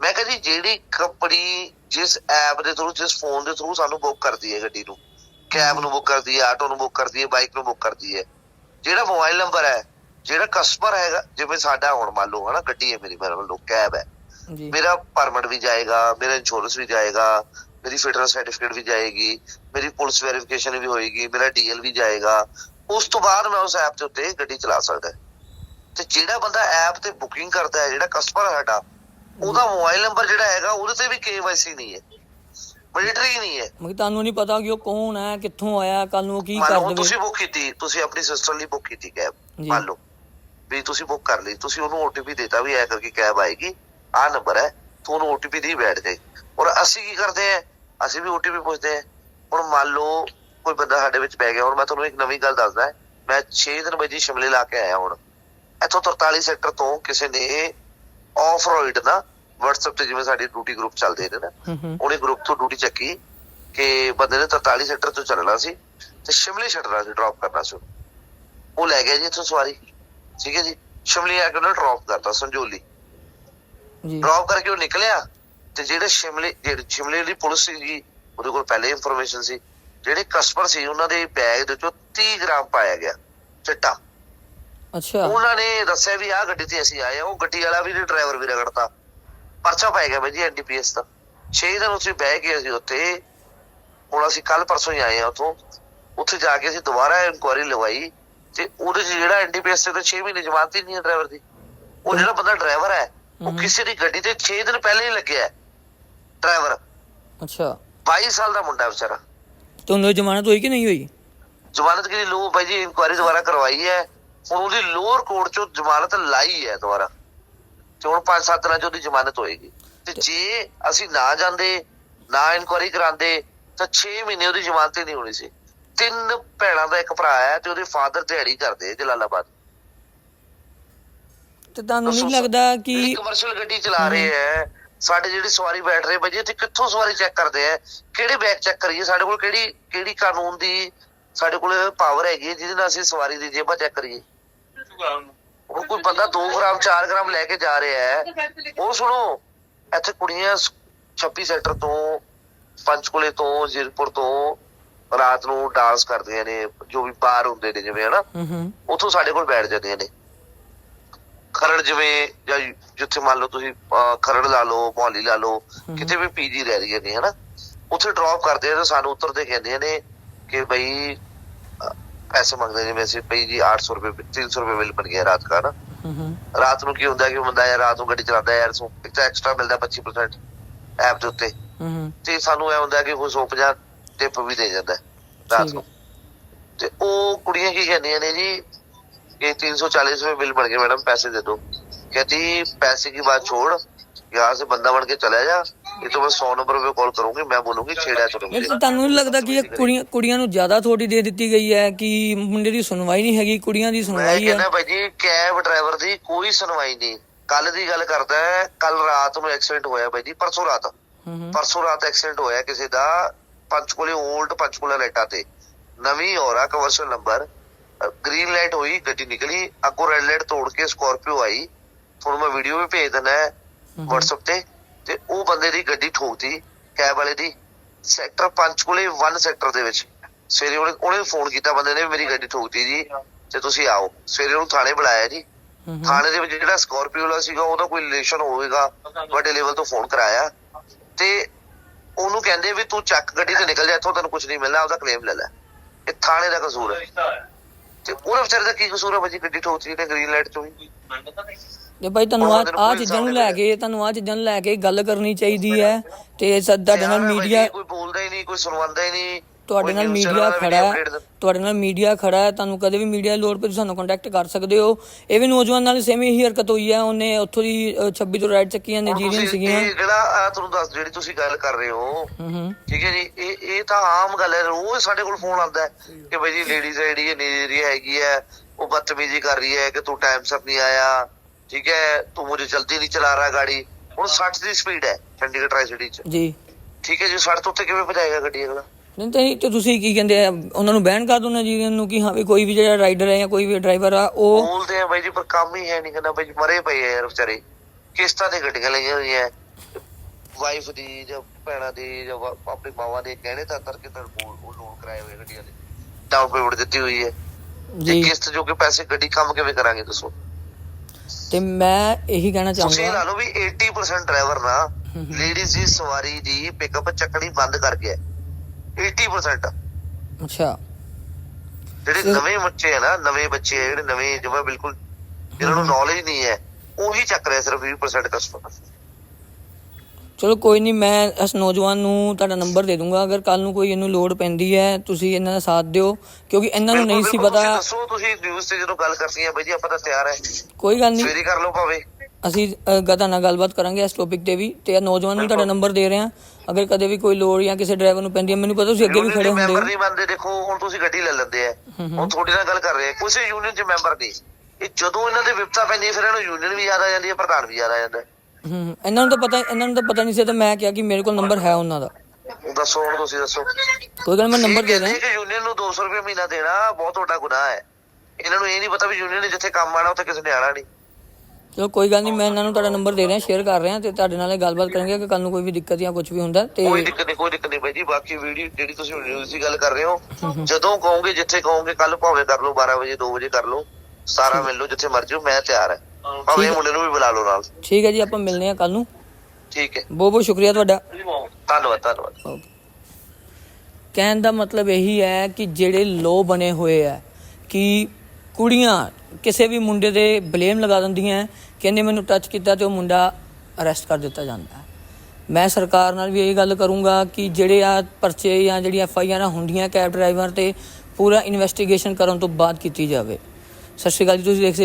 ਮੈਂ ਕਿਹਾ ਜੀ ਜਿਹੜੀ ਕੰਪਨੀ ਜਿਸ ਐਪ ਦੇ ਥਰੂ ਜਿਸ ਫੋਨ ਦੇ ਥਰੂ ਸਾਨੂੰ ਬੁੱਕ ਕਰਦੀ ਹੈ ਗੱਡੀ ਨੂੰ ਕੈਬ ਨੂੰ ਬੁੱਕ ਕਰਦੀ ਹੈ ਆਟੋ ਨੂੰ ਬੁੱਕ ਕਰਦੀ ਹੈ ਬਾਈਕ ਨੂੰ ਬੁੱਕ ਕਰਦੀ ਹੈ ਜਿਹੜਾ ਮੋਬਾਈਲ ਨੰਬਰ ਹੈ ਜਿਹੜਾ ਕਸਟਮਰ ਹੈਗਾ ਜਿਵੇਂ ਸਾਡਾ ਹੁਣ ਮੰਨ ਲਓ ਹਨਾ ਗੱਡੀ ਹੈ ਮੇਰੀ ਮੇਰੇ ਵੱਲੋਂ ਕੈਬ ਹੈ ਜੀ। ਮੇਰਾ ਪਰਮਿਟ ਵੀ ਜਾਏਗਾ ਮੇਰਾ ਇੰਸ਼ੋਰੈਂਸ ਵੀ ਜਾਏਗਾ ਮੇਰੀ ਫਿਟਨੈਸ ਸਰਟੀਫਿਕੇਟ ਵੀ ਜਾਏਗੀ ਮੇਰੀ ਪੁਲਿਸ ਵੈਰੀਫਿਕੇਸ਼ਨ ਵੀ ਹੋਏਗੀ ਮੇਰਾ ਡੀਐਲ ਵੀ ਜਾਏਗਾ ਉਸ ਤੋਂ ਬਾਅਦ ਮੈਂ ਉਸ ਐਪ ਦੇ ਉੱਤੇ ਗੱਡੀ ਚਲਾ ਸਕਦਾ। ਤੇ ਜਿਹੜਾ ਬੰਦਾ ਐਪ ਤੇ ਬੁਕਿੰਗ ਕਰਦਾ ਹੈ ਜਿਹੜਾ ਕਸਟਮਰ ਹੈ ਸਾਡਾ ਉਹਦਾ ਮੋਬਾਈਲ ਨੰਬਰ ਜਿਹੜਾ ਹੈਗਾ ਉਹਦੇ ਤੇ ਵੀ ਕੇਵਾਈਸੀ ਨਹੀਂ ਹੈ। ਮਿਲਟਰੀ ਨਹੀਂ ਹੈ। ਮगर ਤੁਹਾਨੂੰ ਨਹੀਂ ਪਤਾ ਕਿ ਉਹ ਕੌਣ ਹੈ ਕਿੱਥੋਂ ਆਇਆ ਕੱਲ ਨੂੰ ਉਹ ਕੀ ਮੰਨ ਕਰ ਲਓ ਦੇਵੇ ਤੁਸੀਂ ਬੁੱਕ ਕੀਤੀ ਤੁਸੀਂ ਆਪਣੀ ਸਿਸਟਰ ਲਈ ਬੁੱਕ ਕੀਤੀ ਕੈਬ ਜੀ। ਮੰਨ ਲਓ। ਵੀ ਤੁਸੀਂ ਬੁੱਕ ਕਰ ਲਈ ਤੁਸੀਂ ਉਹਨੂੰ ਓਟੀਪੀ ਦਿੱਤਾ ਵੀ ਐ ਕਰਕੇ ਕੈਬ ਆਏਗੀ ਆਹ ਨੰਬਰ ਹੈ ਤੂੰ ਉਹਨੂੰ ਓਟੀਪੀ ਦੇ ਬੈਠ ਗਏ ਔਰ ਅਸੀਂ ਕੀ ਕਰਦੇ ਆ ਅਸੀਂ ਵੀ ਓਟੀਪੀ ਪੁੱਛਦੇ ਆ ਹੁਣ ਮੰਨ ਲਓ ਕੋਈ ਬੰਦਾ ਸਾਡੇ ਵਿੱਚ ਪੈ ਗਿਆ ਹੁਣ ਮੈਂ ਤੁਹਾਨੂੰ ਇੱਕ ਨਵੀਂ ਗੱਲ ਦੱਸਦਾ ਮੈਂ 6 ਦਿਨ ਵਜੇ ਸ਼ਿਮਲੇ ਲਾ ਕੇ ਆਇਆ ਹੁਣ। ਇੱਥੋਂ 43 ਸੈਕਟਰ ਤੋਂ ਕਿਸੇ ਨੇ ਆਫ ਰੋਇਡ ਨਾ WhatsApp ਤੇ ਜਿਵੇਂ ਸਾਡੀ ਡਿਊਟੀ ਗਰੁੱਪ ਚੱਲਦੇ ਨੇ ਨਾ ਉਹਨੇ ਗਰੁੱਪ ਤੋਂ ਡਿਊਟੀ ਚੱਕੀ ਕਿ ਬੰਦੇ ਨੇ 43 ਸੈਕਟਰ ਤੋਂ ਚੱਲਣਾ ਸੀ ਤੇ ਸ਼ਿਮਲੇ ਛੱਡਣਾ ਸੀ ਡ੍ਰੌਪ ਕਰਨਾ ਸੀ ਉਹ ਲੈ ਗਿਆ ਜੀ ਇੱਥੋਂ ਸਵਾਰੀ ਠੀਕ ਹੈ ਜੀ? ਸ਼ਿਮਲੇ ਆ ਕੇ ਉਹਨੇ ਡ੍ਰੌਪ ਕਰਤਾ ਸੰਜੋਲੀ। ਜੀ। ਡ੍ਰੌਪ ਕਰਕੇ ਉਹ ਨਿਕਲਿਆ ਤੇ ਜਿਹੜੇ ਸ਼ਿਮਲੇ ਜਿਹੜੇ ਸ਼ਿਮਲੇ ਦੀ ਪੁਲਿਸ ਸੀ ਉਹਦੇ ਕੋਲ ਪਹਿਲੇ ਇਨਫੋਰਮੇਸ਼ਨ ਸੀ। ਜਿਹੜੇ ਕਸਟਮਰ ਸੀ ਉਹਨਾਂ ਦੇ ਬੈਗ ਦੇ ਵਿੱਚੋਂ 30 ਗ੍ਰਾਮ ਪਾਇਆ ਗਿਆ ਚਿੱਟਾ। ਅੱਛਾ। ਉਹਨਾਂ ਨੇ ਦੱਸਿਆ ਵੀ ਆਹ ਗੱਡੀ ਤੇ ਅਸੀਂ ਆਏ ਆ ਉਹ ਗੱਡੀ ਵਾਲਾ ਵੀ ਤੇ ਡਰਾਈਵਰ ਵੀ ਰਗੜਤਾ। ਪਰਚਾ ਪਾਇਆ ਗਿਆ ਬਾਈ ਜੀ ਐਨਡੀਪੀਐਸ ਦਾ। 6 ਦਿਨ ਉੱਥੇ ਬਹਿ ਗਏ ਅਸੀਂ ਉੱਥੇ। ਹੁਣ ਅਸੀਂ ਕੱਲ ਪਰਸੋਂ ਹੀ ਆਏ ਆ ਉੱਥੋਂ। ਉੱਥੇ ਜਾ ਕੇ ਅਸੀਂ ਦੁਬਾਰਾ ਇਨਕੁਆਇਰੀ ਲਵਾਈ ਤੇ ਉਹਦੇ ਜਿਹੜਾ ਐਨਡੀਪੀਐਸ ਤੇ 6 ਮਹੀਨੇ ਜ਼ਮਾਨਤ ਹੀ ਨਹੀਂ ਹੈ ਡਰਾਈਵਰ ਦੀ। ਉਹ ਜਿਹੜਾ ਬੰਦਾ ਡਰਾਈਵਰ ਹੈ ਉਹ। ਕਿਸੇ ਦੀ ਗੱਡੀ ਤੇ 6 ਦਿਨ ਪਹਿਲੇ ਹੀ ਲੱਗਿਆ ਡਰਾਈਵਰ ਅੱਛਾ। 22 ਸਾਲ ਦਾ ਮੁੰਡਾ ਵਿਚਾਰਾ। ਤੁਹਾਨੂੰ ਜ਼ਮਾਨਤ ਹੋਈ ਕਿ ਨਹੀਂ ਹੋਈ? ਜ਼ਮਾਨਤ ਕੇ ਲਈ ਲੋ ਭਾਈ ਜੀ ਇਨਕੁਆਇਰੀ ਦੁਬਾਰਾ ਕਰਵਾਈ ਹੈ। ਹੁਣ ਉਹਦੀ ਲੋਅਰ ਕੋਰਟ ਚੋਂ ਜ਼ਮਾਨਤ ਲਾਈ ਹੈ ਦੁਬਾਰਾ। ਤੇ ਹੁਣ 5-7 ਦਿਨਾਂ ਚ ਉਹਦੀ ਜ਼ਮਾਨਤ ਹੋਏਗੀ। ਤੇ ਜੇ ਅਸੀਂ ਨਾ ਜਾਂਦੇ ਨਾ ਇਨਕੁਆਇਰੀ ਕਰਾਉਂਦੇ ਤਾਂ 6 ਮਹੀਨੇ ਉਹਦੀ ਜ਼ਮਾਨਤ ਹੀ ਨਹੀਂ ਹੋਣੀ ਸੀ। ਤਿੰਨ ਭੈਣਾਂ ਦਾ ਇੱਕ ਭਰਾ ਹੈ ਤੇ ਉਹਦੇ ਫਾਦਰ ਦਿਹਾੜੀ ਕਰਦੇ ਜਲਾਲਾਬਾਦ। ਤੇ ਤੁਹਾਨੂੰ ਨਹੀਂ ਲੱਗਦਾ ਕਿ ਕਮਰਸ਼ੀਅਲ ਗੱਡੀ ਚਲਾ ਰਹੇ ਹੈ ਸਾਡੇ ਜਿਹੜੀ ਸਵਾਰੀ ਬੈਠ ਰਹੇ ਭਾਜੀ ਇੱਥੇ ਕਿੱਥੋਂ ਸਵਾਰੀ ਚੈੱਕ ਕਰਦੇ ਆ ਕਿਹੜੇ ਬੈਗ ਚੈੱਕ ਕਰੀਏ? ਸਾਡੇ ਕੋਲ ਕਿਹੜੀ ਕਿਹੜੀ ਕਾਨੂੰਨ ਦੀ ਸਾਡੇ ਕੋਲ ਪਾਵਰ ਹੈਗੀ ਜਿਹਦੇ ਨਾਲ ਅਸੀਂ ਸਵਾਰੀ ਦੀ ਜੇਬਾਂ ਚੈੱਕ ਕਰੀਏ? ਉਹ ਕੋਈ ਬੰਦਾ 2 ਗ੍ਰਾਮ 4 ਗ੍ਰਾਮ ਲੈ ਕੇ ਜਾ ਰਿਹਾ ਹੈ। ਉਹ ਸੁਣੋ ਇੱਥੇ ਕੁੜੀਆਂ 26 ਸੈਕਟਰ ਤੋਂ ਪੰਚਕੁਲੇ ਤੋਂ ਜ਼ੀਰਪੁਰ ਤੋਂ ਰਾਤ ਨੂੰ ਡਾਂਸ ਕਰਦੀਆਂ ਨੇ ਜੋ ਵੀ ਬਾਰ ਹੁੰਦੇ ਨੇ ਜਿਵੇਂ ਹਨਾ। ਉੱਥੋਂ ਸਾਡੇ ਕੋਲ ਬੈਠ ਜਾਂਦੀਆਂ ਨੇ। ਖਰੜ ਜਿਵੇਂ ਜਾਂ ਜਿੱਥੇ ਮੰਨ ਲਓ ਤੁਸੀਂ ਖਰੜ ਲਾ ਲਓ ਮੌਲੀ ਲਾ ਲਓ ਕਿਤੇ ਵੀ ਪੀਜੀ ਰਹਿ ਰਹੀਆਂ ਨੇ ਹਨਾ। ਉੱਥੇ ਡ੍ਰੌਪ ਕਰਦੇ ਆ ਤੇ ਸਾਨੂੰ ਉੱਤਰਦੇ ਕਹਿੰਦੇ ਨੇ ਕਿ ਬਈ ਪੈਸੇ ਮੰਗਦੇ ਜਿਵੇਂ ਅਸੀਂ ਭਈ ਜੀ 800 ਰੁਪਏ 300 ਰੁਪਏ ਬਿੱਲ ਬਣ ਗਿਆ ਰਾਤ ਦਾ ਨਾ ਰਾਤ ਨੂੰ ਕੀ ਹੁੰਦਾ ਕਿ ਬੰਦਾ ਯਾਰ ਰਾਤ ਨੂੰ ਗੱਡੀ ਚਲਾਉਂਦਾ ਯਾਰ ਸੋ ਇੱਕ ਤਾਂ ਐਕਸਟਰਾ ਮਿਲਦਾ 25% ਐਪ ਦੇ ਉੱਤੇ। ਤੇ ਸਾਨੂੰ ਇਹ ਹੁੰਦਾ ਕਿ ਕੋਈ 150 ਟਿਪ ਵੀ ਦੇ ਜਾਂਦਾ ਰਾਤ ਨੂੰ। ਤੇ ਉਹ ਕੁੜੀਆਂ ਕੀ ਕਹਿੰਦੀਆਂ ਨੇ ਜੀ ਕਿ 340 ਰੁਪਏ ਬਿੱਲ ਬਣ ਗਿਆ ਮੈਡਮ ਪੈਸੇ ਦੇ ਦਿਓ। ਕਹਿੰਦੀ ਪੈਸੇ ਕੀ ਬਾਤ ਛੋੜ ਯਾਰ से बंदा बन के चला जा ये तो मैं सौ नंबर पे कॉल करूंगी मैं बोलूंगी छेड़ा चलो ਮੇਰੇ ਤਾਂ ਤੁਹਾਨੂੰ ਲੱਗਦਾ ਕਿ ਕੁੜੀਆਂ ਕੁੜੀਆਂ ਨੂੰ ਜ਼ਿਆਦਾ ਥੋੜੀ ਦੇ ਦਿੱਤੀ ਗਈ ਹੈ ਕਿ ਮੁੰਡੇ ਦੀ ਸੁਣਵਾਈ ਨਹੀਂ ਹੈਗੀ ਕੁੜੀਆਂ ਦੀ ਸੁਣਵਾਈ ਹੈ? कहना भाई जी कैब ड्राइवर दी कोई सुनवाई नहीं ਕੱਲ ਦੀ ਗੱਲ ਕਰਦਾ ਹੈ ਕੱਲ ਰਾਤ ਨੂੰ ਐਕਸੀਡੈਂਟ ਹੋਇਆ ਭਾਈ ਜੀ ਪਰਸੋਂ ਰਾਤ। ਹਮ ਹਮ। ਪਰਸੋਂ ਰਾਤ ਐਕਸੀਡੈਂਟ ਹੋਇਆ ਕਿਸੇ ਦਾ ਪੰਚਕੂਲੇ ਓਲਡ ਪੰਚਕੂਲਾ ਲਾਈਟਾਂ ਤੇ। ਨਵੀਂ Aura commercial number green light ਹੋਈ ਗੱਡੀ ਨਿਕਲੀ ਅੱਗੋਂ ਰੈਡ ਲਾਈਟ ਤੋੜ ਕੇ ਸਕੋਰਪੀਓ ਆਈ। ਤੁਹਾਨੂੰ ਮੈਂ ਵੀਡੀਓ ਵੀ ਭੇਜ ਦਿੰਦਾ ਹੈ WhatsApp ਤੇ ਤੇ ਉਹ ਬੰਦੇ ਦੀ ਗੱਡੀ ਠੋਕਤੀ ਕੈਬ ਵਾਲੇ ਦੀ ਸੈਕਟਰ ਪੰਚਕੂਲੇ 1 ਸੈਕਟਰ ਦੇ ਵਿੱਚ। ਸਵੇਰੇ ਉਹਨੇ ਉਹਨੇ ਫੋਨ ਕੀਤਾ ਬੰਦੇ ਨੇ ਮੇਰੀ ਗੱਡੀ ਠੋਕਤੀ ਜੀ ਤੇ ਤੁਸੀਂ ਆਓ। ਸਵੇਰੇ ਉਹਨੂੰ ਥਾਣੇ ਬੁਲਾਇਆ ਜੀ। ਥਾਣੇ ਦੇ ਵਿੱਚ ਜਿਹੜਾ ਸਕਾਰਪੀਓ ਵਾਲਾ ਸੀਗਾ ਉਹਦਾ ਕੋਈ ਰਿਲੇਸ਼ਨ ਹੋਵੇਗਾ ਵੱਡੇ ਲੈਵਲ ਤੋਂ ਫੋਨ ਕਰਾਇਆ। ਤੇ ਉਹਨੂੰ ਕਹਿੰਦੇ ਵੀ ਤੂੰ ਚੱਕ ਗੱਡੀ ਤੇ ਨਿਕਲ ਜਾ ਇੱਥੋਂ ਤੈਨੂੰ ਕੁਝ ਨਹੀਂ ਮਿਲਣਾ ਉਹਦਾ ਕਲੇਮ ਲੈ ਲੈ। ਇਹ ਥਾਣੇ ਦਾ ਕਸੂਰ ਹੈ। ਤੇ ਉਹਦੇ ਵਿਚਾਰੇ ਦਾ ਕੀ ਕਸੂਰ ਹੈ ਭਾਜੀ ਗੱਡੀ ਠੋਕਤੀ ਨੇ ਗ੍ਰੀਨ ਲਾਈਟ ਤੋਂ ਹੀ? ਜੇ ਭਾਈ ਤੁਹਾਨੂੰ ਆ ਆ ਚੀਜ਼ਾਂ ਨੂੰ ਲੈ ਕੇ ਤੁਹਾਨੂੰ ਆ ਚੀਜ਼ਾਂ ਨੂੰ ਲੈ ਕੇ ਗੱਲ ਕਰਨੀ ਚਾਹੀਦੀ ਹੈ ਤੇ ਤੁਹਾਡੇ ਨਾਲ ਮੀਡੀਆ ਕੋਈ ਬੋਲਦਾ ਹੀ ਨਹੀਂ ਕੋਈ ਸੁਣਵਾਉਂਦਾ ਹੀ ਨਹੀਂ ਤੁਹਾਡੇ ਨਾਲ ਮੀਡੀਆ ਖੜਾ ਹੈ ਤੁਹਾਡੇ ਨਾਲ ਮੀਡੀਆ ਖੜਾ ਹੈ ਤੁਹਾਨੂੰ ਕਦੇ ਵੀ ਮੀਡੀਆ ਲੋੜ ਤੁਸੀਂ ਸਾਨੂੰ ਕੰਟੈਕਟ ਕਰ ਸਕਦੇ ਹੋ। ਇਹ ਵੀ ਨੌਜਵਾਨ ਨਾਲ ਸੇਮ ਹੀ ਹਰਕਤ ਹੋਈ ਹੈ ਉਹਨੇ ਉੱਥੋਂ ਦੀ ਅ, 26 ਤੋਂ ਰਾਈਡ ਚੱਕੀਆਂ ਤੁਸੀਂ ਸੀਗੀਆਂ। ਇਹ ਜਿਹੜਾ ਆਹ ਤੁਹਾਨੂੰ ਦੱਸ ਜਿਹੜੀ ਤੁਸੀਂ ਗੱਲ ਕਰ ਰਹੇ ਹੋ ਠੀਕ ਹੈ ਜੀ ਇਹ ਇਹ ਤਾਂ ਆਮ ਗੱਲ ਹੈ ਰੋਜ਼ ਸਾਡੇ ਕੋਲ ਫੋਨ ਆਉਂਦਾ ਹੈ ਕਿ ਭਾਈ ਜੀ ਲੇਡੀਜ਼ ਜਿਹੜੀ ਹੈ ਨੀਰੀ ਹੈਗੀ ਹੈ ਉਹ ਬਦਤਮੀਜ਼ੀ ਕਰ ਰਹੀ ਹੈ ਕਿ ਤੂੰ ਟਾਈਮ ਸਿਰ ਨਹੀਂ ਆਇਆ। ਠੀਕ ਹੈ ਤੂੰ ਮੁਝੇ ਜਲਦੀ ਨਹੀਂ ਚਲਾ ਰਹਾ ਗਾੜੀ। ਹੁਣ 60 ਦੀ ਸਪੀਡ ਹੈ ਚੰਡੀਗੜ੍ਹ ਟ੍ਰਾਈ ਸਿਟੀ ਚ। ਜੀ। ਠੀਕ ਹੈ ਜੀ 60 ਤੋਂ ਉੱਤੇ ਕਿਵੇਂ ਭਜਾਏਗਾ ਗੱਡੀ ਅਗਲਾ? ਨਹੀਂ ਤਾਂ ਤੇ ਤੁਸੀਂ ਕੀ ਕਹਿੰਦੇ ਆ ਉਹਨਾਂ ਨੂੰ ਬੈਨ ਕਰ ਦੋ ਨਾਈਜੀਰੀਅਨ ਨੂੰ ਕਿ ਹਾਂ ਵੀ ਕੋਈ ਵੀ ਜਿਹੜਾ ਰਾਈਡਰ ਹੈ ਜਾਂ ਕੋਈ ਵੀ ਡਰਾਈਵਰ ਆ ਉਹ ਬੋਲਦੇ ਆ ਬਾਈ ਜੀ ਪਰ ਕੰਮ ਹੀ ਹੈ ਨਹੀਂ ਕਹਿੰਦਾ ਬਾਈ ਜੀ ਮਰੇ ਪਏ ਆ ਯਾਰ ਵਿਚਾਰੇ। ਕਿਸ਼ਤਾਂ ਤੇ ਗੱਡੀਆਂ ਲਈਆਂ ਹੋਈਆਂ। ਵਾਈਫ ਦੀ ਜਾਂ ਭੈਣਾਂ ਦੀ ਜਾਂ ਆਪਣੀ ਮਾਵਾਂ ਦੇ ਕਹਿਣੇ ਤਾਂ ਕਰਕੇ ਤਾਂ ਉਹ ਲੋਨ ਕਰਾਏ ਹੋਏ ਗੱਡੀਆਂ ਦੇ। ਡਾਊਨ ਪੇਮੈਂਟ ਦਿੱਤੀ ਹੋਈ ਹੈ। ਜੀ। ਕਿਸ਼ਤ ਜੋ ਕਿ ਪੈਸੇ ਗੱਡੀ ਕੰਮ ਕਿਵੇਂ ਕਰਾਂਗੇ ਦੱਸੋ? ਤੇ ਮੈਂ ਇਹੀ ਕਹਿਣਾ ਤੁਸੀਂ ਲਾ ਲਓ ਵੀ 80% ਡਰਾਈਵਰ ਨਾ ਲੇਡੀਜ਼ ਦੀ ਸਵਾਰੀ ਦੀ ਪਿਕਅਪ ਚੱਕਣੀ ਬੰਦ ਕਰ ਗਿਆ 80% ਅੱਛਾ। ਜਿਹੜੇ ਨਵੇਂ ਬੱਚੇ ਆ ਨਾ ਨਵੇਂ ਬੱਚੇ ਜਿਹੜੇ ਨਵੇਂ ਜਿਵੇਂ ਬਿਲਕੁਲ ਜਿਹਨਾਂ ਨੂੰ ਨੌਲੇਜ ਨਹੀਂ ਹੈ ਉਹੀ ਚੱਕ ਰਿਹਾ ਸਿਰਫ 20% ਕਸਟਮਰ ਚਲੋ ਕੋਈ ਨਹੀਂ ਮੈਂ ਇਸ ਨੌਜਵਾਨ ਨੂੰ ਤੁਹਾਡਾ ਨੰਬਰ ਦੇ ਦੂੰਗਾ। ਅਗਰ ਕੱਲ ਨੂੰ ਕੋਈ ਇਹਨੂੰ ਲੋੜ ਪੈਂਦੀ ਹੈ ਤੁਸੀਂ ਇਹਨਾਂ ਦਾ ਸਾਥ ਦਿਓ ਕਿਉਂਕਿ ਇਹਨਾਂ ਨੂੰ ਨਹੀਂ ਸੀ ਪਤਾ ਦੱਸੋ ਤੁਸੀਂ ਨਿਊਜ਼ ਤੇ ਜਦੋਂ ਗੱਲ ਕਰਨੀ ਹੈ ਬਾਈ ਜੀ ਆਪਾਂ ਤਾਂ ਤਿਆਰ ਹੈ। ਕੋਈ ਗੱਲ ਨਹੀਂ ਸਵੇਰੇ ਕਰ ਲਓ ਭਾਵੇਂ। ਅਸੀਂ ਗਤਾ ਨਾਲ ਗੱਲਬਾਤ ਕਰਾਂਗੇ ਇਸ ਟੌਪਿਕ ਤੇ ਵੀ ਤੇ ਇਹ ਨੌਜਵਾਨ ਨੂੰ ਤੁਹਾਡਾ ਨੰਬਰ ਦੇ ਰਹੇ ਹਾਂ। ਅਗਰ ਕਦੇ ਵੀ ਕੋਈ ਲੋੜ ਜਾਂ ਕਿਸੇ ਡਰਾਈਵਰ ਨੂੰ ਪੈਂਦੀ ਹੈ ਮੈਨੂੰ ਪਤਾ ਤੁਸੀਂ ਅੱਗੇ ਵੀ ਖੜੇ ਹੁੰਦੇ ਮੈਂਬਰ ਹੋ। ਨਹੀਂ ਮੰਨਦੇ ਦੇਖੋ ਹੁਣ ਤੁਸੀਂ ਗੱਡੀ ਲੈ ਲੈਂਦੇ ਆ। ਹੁਣ ਤੁਹਾਡੇ ਨਾਲ ਗੱਲ ਕਰ ਰਹੇ ਕਿਸੇ ਯੂਨੀਅਨ 'ਚ ਮੈਂਬਰ ਨਹੀਂ। ਇਹ ਜਦੋਂ ਇਹਨਾਂ ਦੇ ਵਿਪਤਾ ਪੈਂਦੀ ਫਿਰ ਇਹਨਾਂ ਨੂੰ ਯੂਨੀਅਨ ਵੀ ਯਾਦ ਆ ਜਾਂਦੀ ਹੈ ਪ੍ਰਧਾਨ ਵੀ ਯਾਦ ਆ ਜਾਂਦਾ ਹੈ। ਇਹਨਾਂ ਨੂੰ ਤਾਂ ਪਤਾ ਇਹਨਾਂ ਨੂੰ ਤਾਂ ਪਤਾ ਨਹੀਂ ਸੀ ਤਾਂ ਮੈਂ ਕਿਹਾ ਕਿ ਮੇਰੇ ਕੋਲ ਨੰਬਰ ਹੈ ਉਹਨਾਂ ਦਾ। ਦੱਸੋ ਹੁਣ ਤੁਸੀਂ ਦੱਸੋ। ਕੋਈ ਗੱਲ ਮੈਂ ਨੰਬਰ ਦੇ ਕਿ ਯੂਨੀਅਨ ਨੂੰ 200 ਰੁਪਏ ਮਹੀਨਾ ਦੇਣਾ ਬਹੁਤ ਵੱਡਾ ਗੁਨਾਹ ਹੈ। ਇਹਨਾਂ ਨੂੰ ਇਹ ਨਹੀਂ ਪਤਾ ਵੀ ਯੂਨੀਅਨ ਨੇ ਜਿੱਥੇ ਕੰਮ ਆਣਾ ਉੱਥੇ ਕਿਸੇ ਨੇ ਆਣਾ ਨਹੀਂ। ਚਲੋ ਕੋਈ ਗੱਲ ਨਹੀਂ ਮੈਂ ਇਹਨਾਂ ਨੂੰ ਤੁਹਾਡਾ ਨੰਬਰ ਦੇ ਰਿਹਾ ਸ਼ੇਅਰ ਕਰ ਰਿਹਾ ਤੇ ਤੁਹਾਡੇ ਨਾਲ ਗੱਲਬਾਤ ਕਰਾਂਗੇ ਕਿ ਕੱਲ ਨੂੰ ਕੋਈ ਵੀ ਦਿੱਕਤ ਜਾਂ ਕੁਝ ਵੀ ਹੁੰਦਾ ਤੇ ਕੋਈ ਦਿੱਕਤ ਨਹੀਂ ਕੋਈ ਦਿੱਕਤ ਨਹੀਂ ਬਾਈ ਜੀ ਬਾਕੀ ਵੀਡੀਓ ਜਿਹੜੀ ਤੁਸੀਂ ਨਿਊਜ਼ ਦੀ ਗੱਲ ਕਰ ਰਹੇ ਹੋ ਜਦੋਂ ਕਹੋਗੇ ਜਿੱਥੇ ਕਹੋਗੇ ਕੱਲ ਭਾਵੇਂ ਕਰ ਲਓ 12 ਵਜੇ 2 ਵਜੇ ਕਰ ਲਓ ਸਾਰਾ ਮਿਲ ਲਓ ਜਿੱਥੇ ਮਰਜ਼ੀ ਮੈਂ ਤਿਆਰ ਹਾਂ। ਭਾਵੇਂ ਇਹ ਮੁੰਡੇ ਨੂੰ ਵੀ ਬੁਲਾ ਲਓ ਨਾਲ। ਠੀਕ ਹੈ ਜੀ ਆਪਾਂ ਮਿਲਨੇ ਆ ਕੱਲ ਨੂੰ। ਠੀਕ ਹੈ। ਬਹੁਤ ਬਹੁਤ ਸ਼ੁਕਰੀਆ ਤੁਹਾਡਾ। ਧੰਨਵਾਦ ਧੰਨਵਾਦ। ਕਹਿਣ ਦਾ ਮਤਲਬ ਇਹੀ ਹੈ ਕਿ ਜਿਹੜੇ ਲੋ ਬਣੇ ਹੋਏ ਆ ਕਿ ਕੁੜੀਆਂ ਕਿਸੇ ਵੀ ਮੁੰਡੇ ਦੇ ਬਲੇਮ ਲਗਾ ਦਿੰਦੀਆਂ ਕਹਿੰਦੇ ਮੈਨੂੰ ਟੱਚ ਕੀਤਾ ਤੇ ਉਹ ਮੁੰਡਾ ਅਰੈਸਟ ਕਰ ਦਿੱਤਾ ਜਾਂਦਾ ਹੈ। ਮੈਂ ਸਰਕਾਰ ਨਾਲ ਵੀ ਇਹ ਗੱਲ ਕਰੂੰਗਾ ਕਿ ਜਿਹੜੇ ਆ ਪਰਚੇ ਜਾਂ ਜਿਹੜੀ ਐਫ ਆਈ ਆਰ ਹੁੰਦੀਆਂ ਕੈਬ ਡਰਾਈਵਰ ਤੇ ਪੂਰਾ ਇਨਵੈਸਟੀਗੇਸ਼ਨ ਕਰਨ ਤੋਂ ਬਾਅਦ ਕੀਤੀ ਜਾਵੇ। ਸਤਿ ਸ਼੍ਰੀ ਅਕਾਲ ਜੀ ਤੁਸੀਂ ਦੇਖ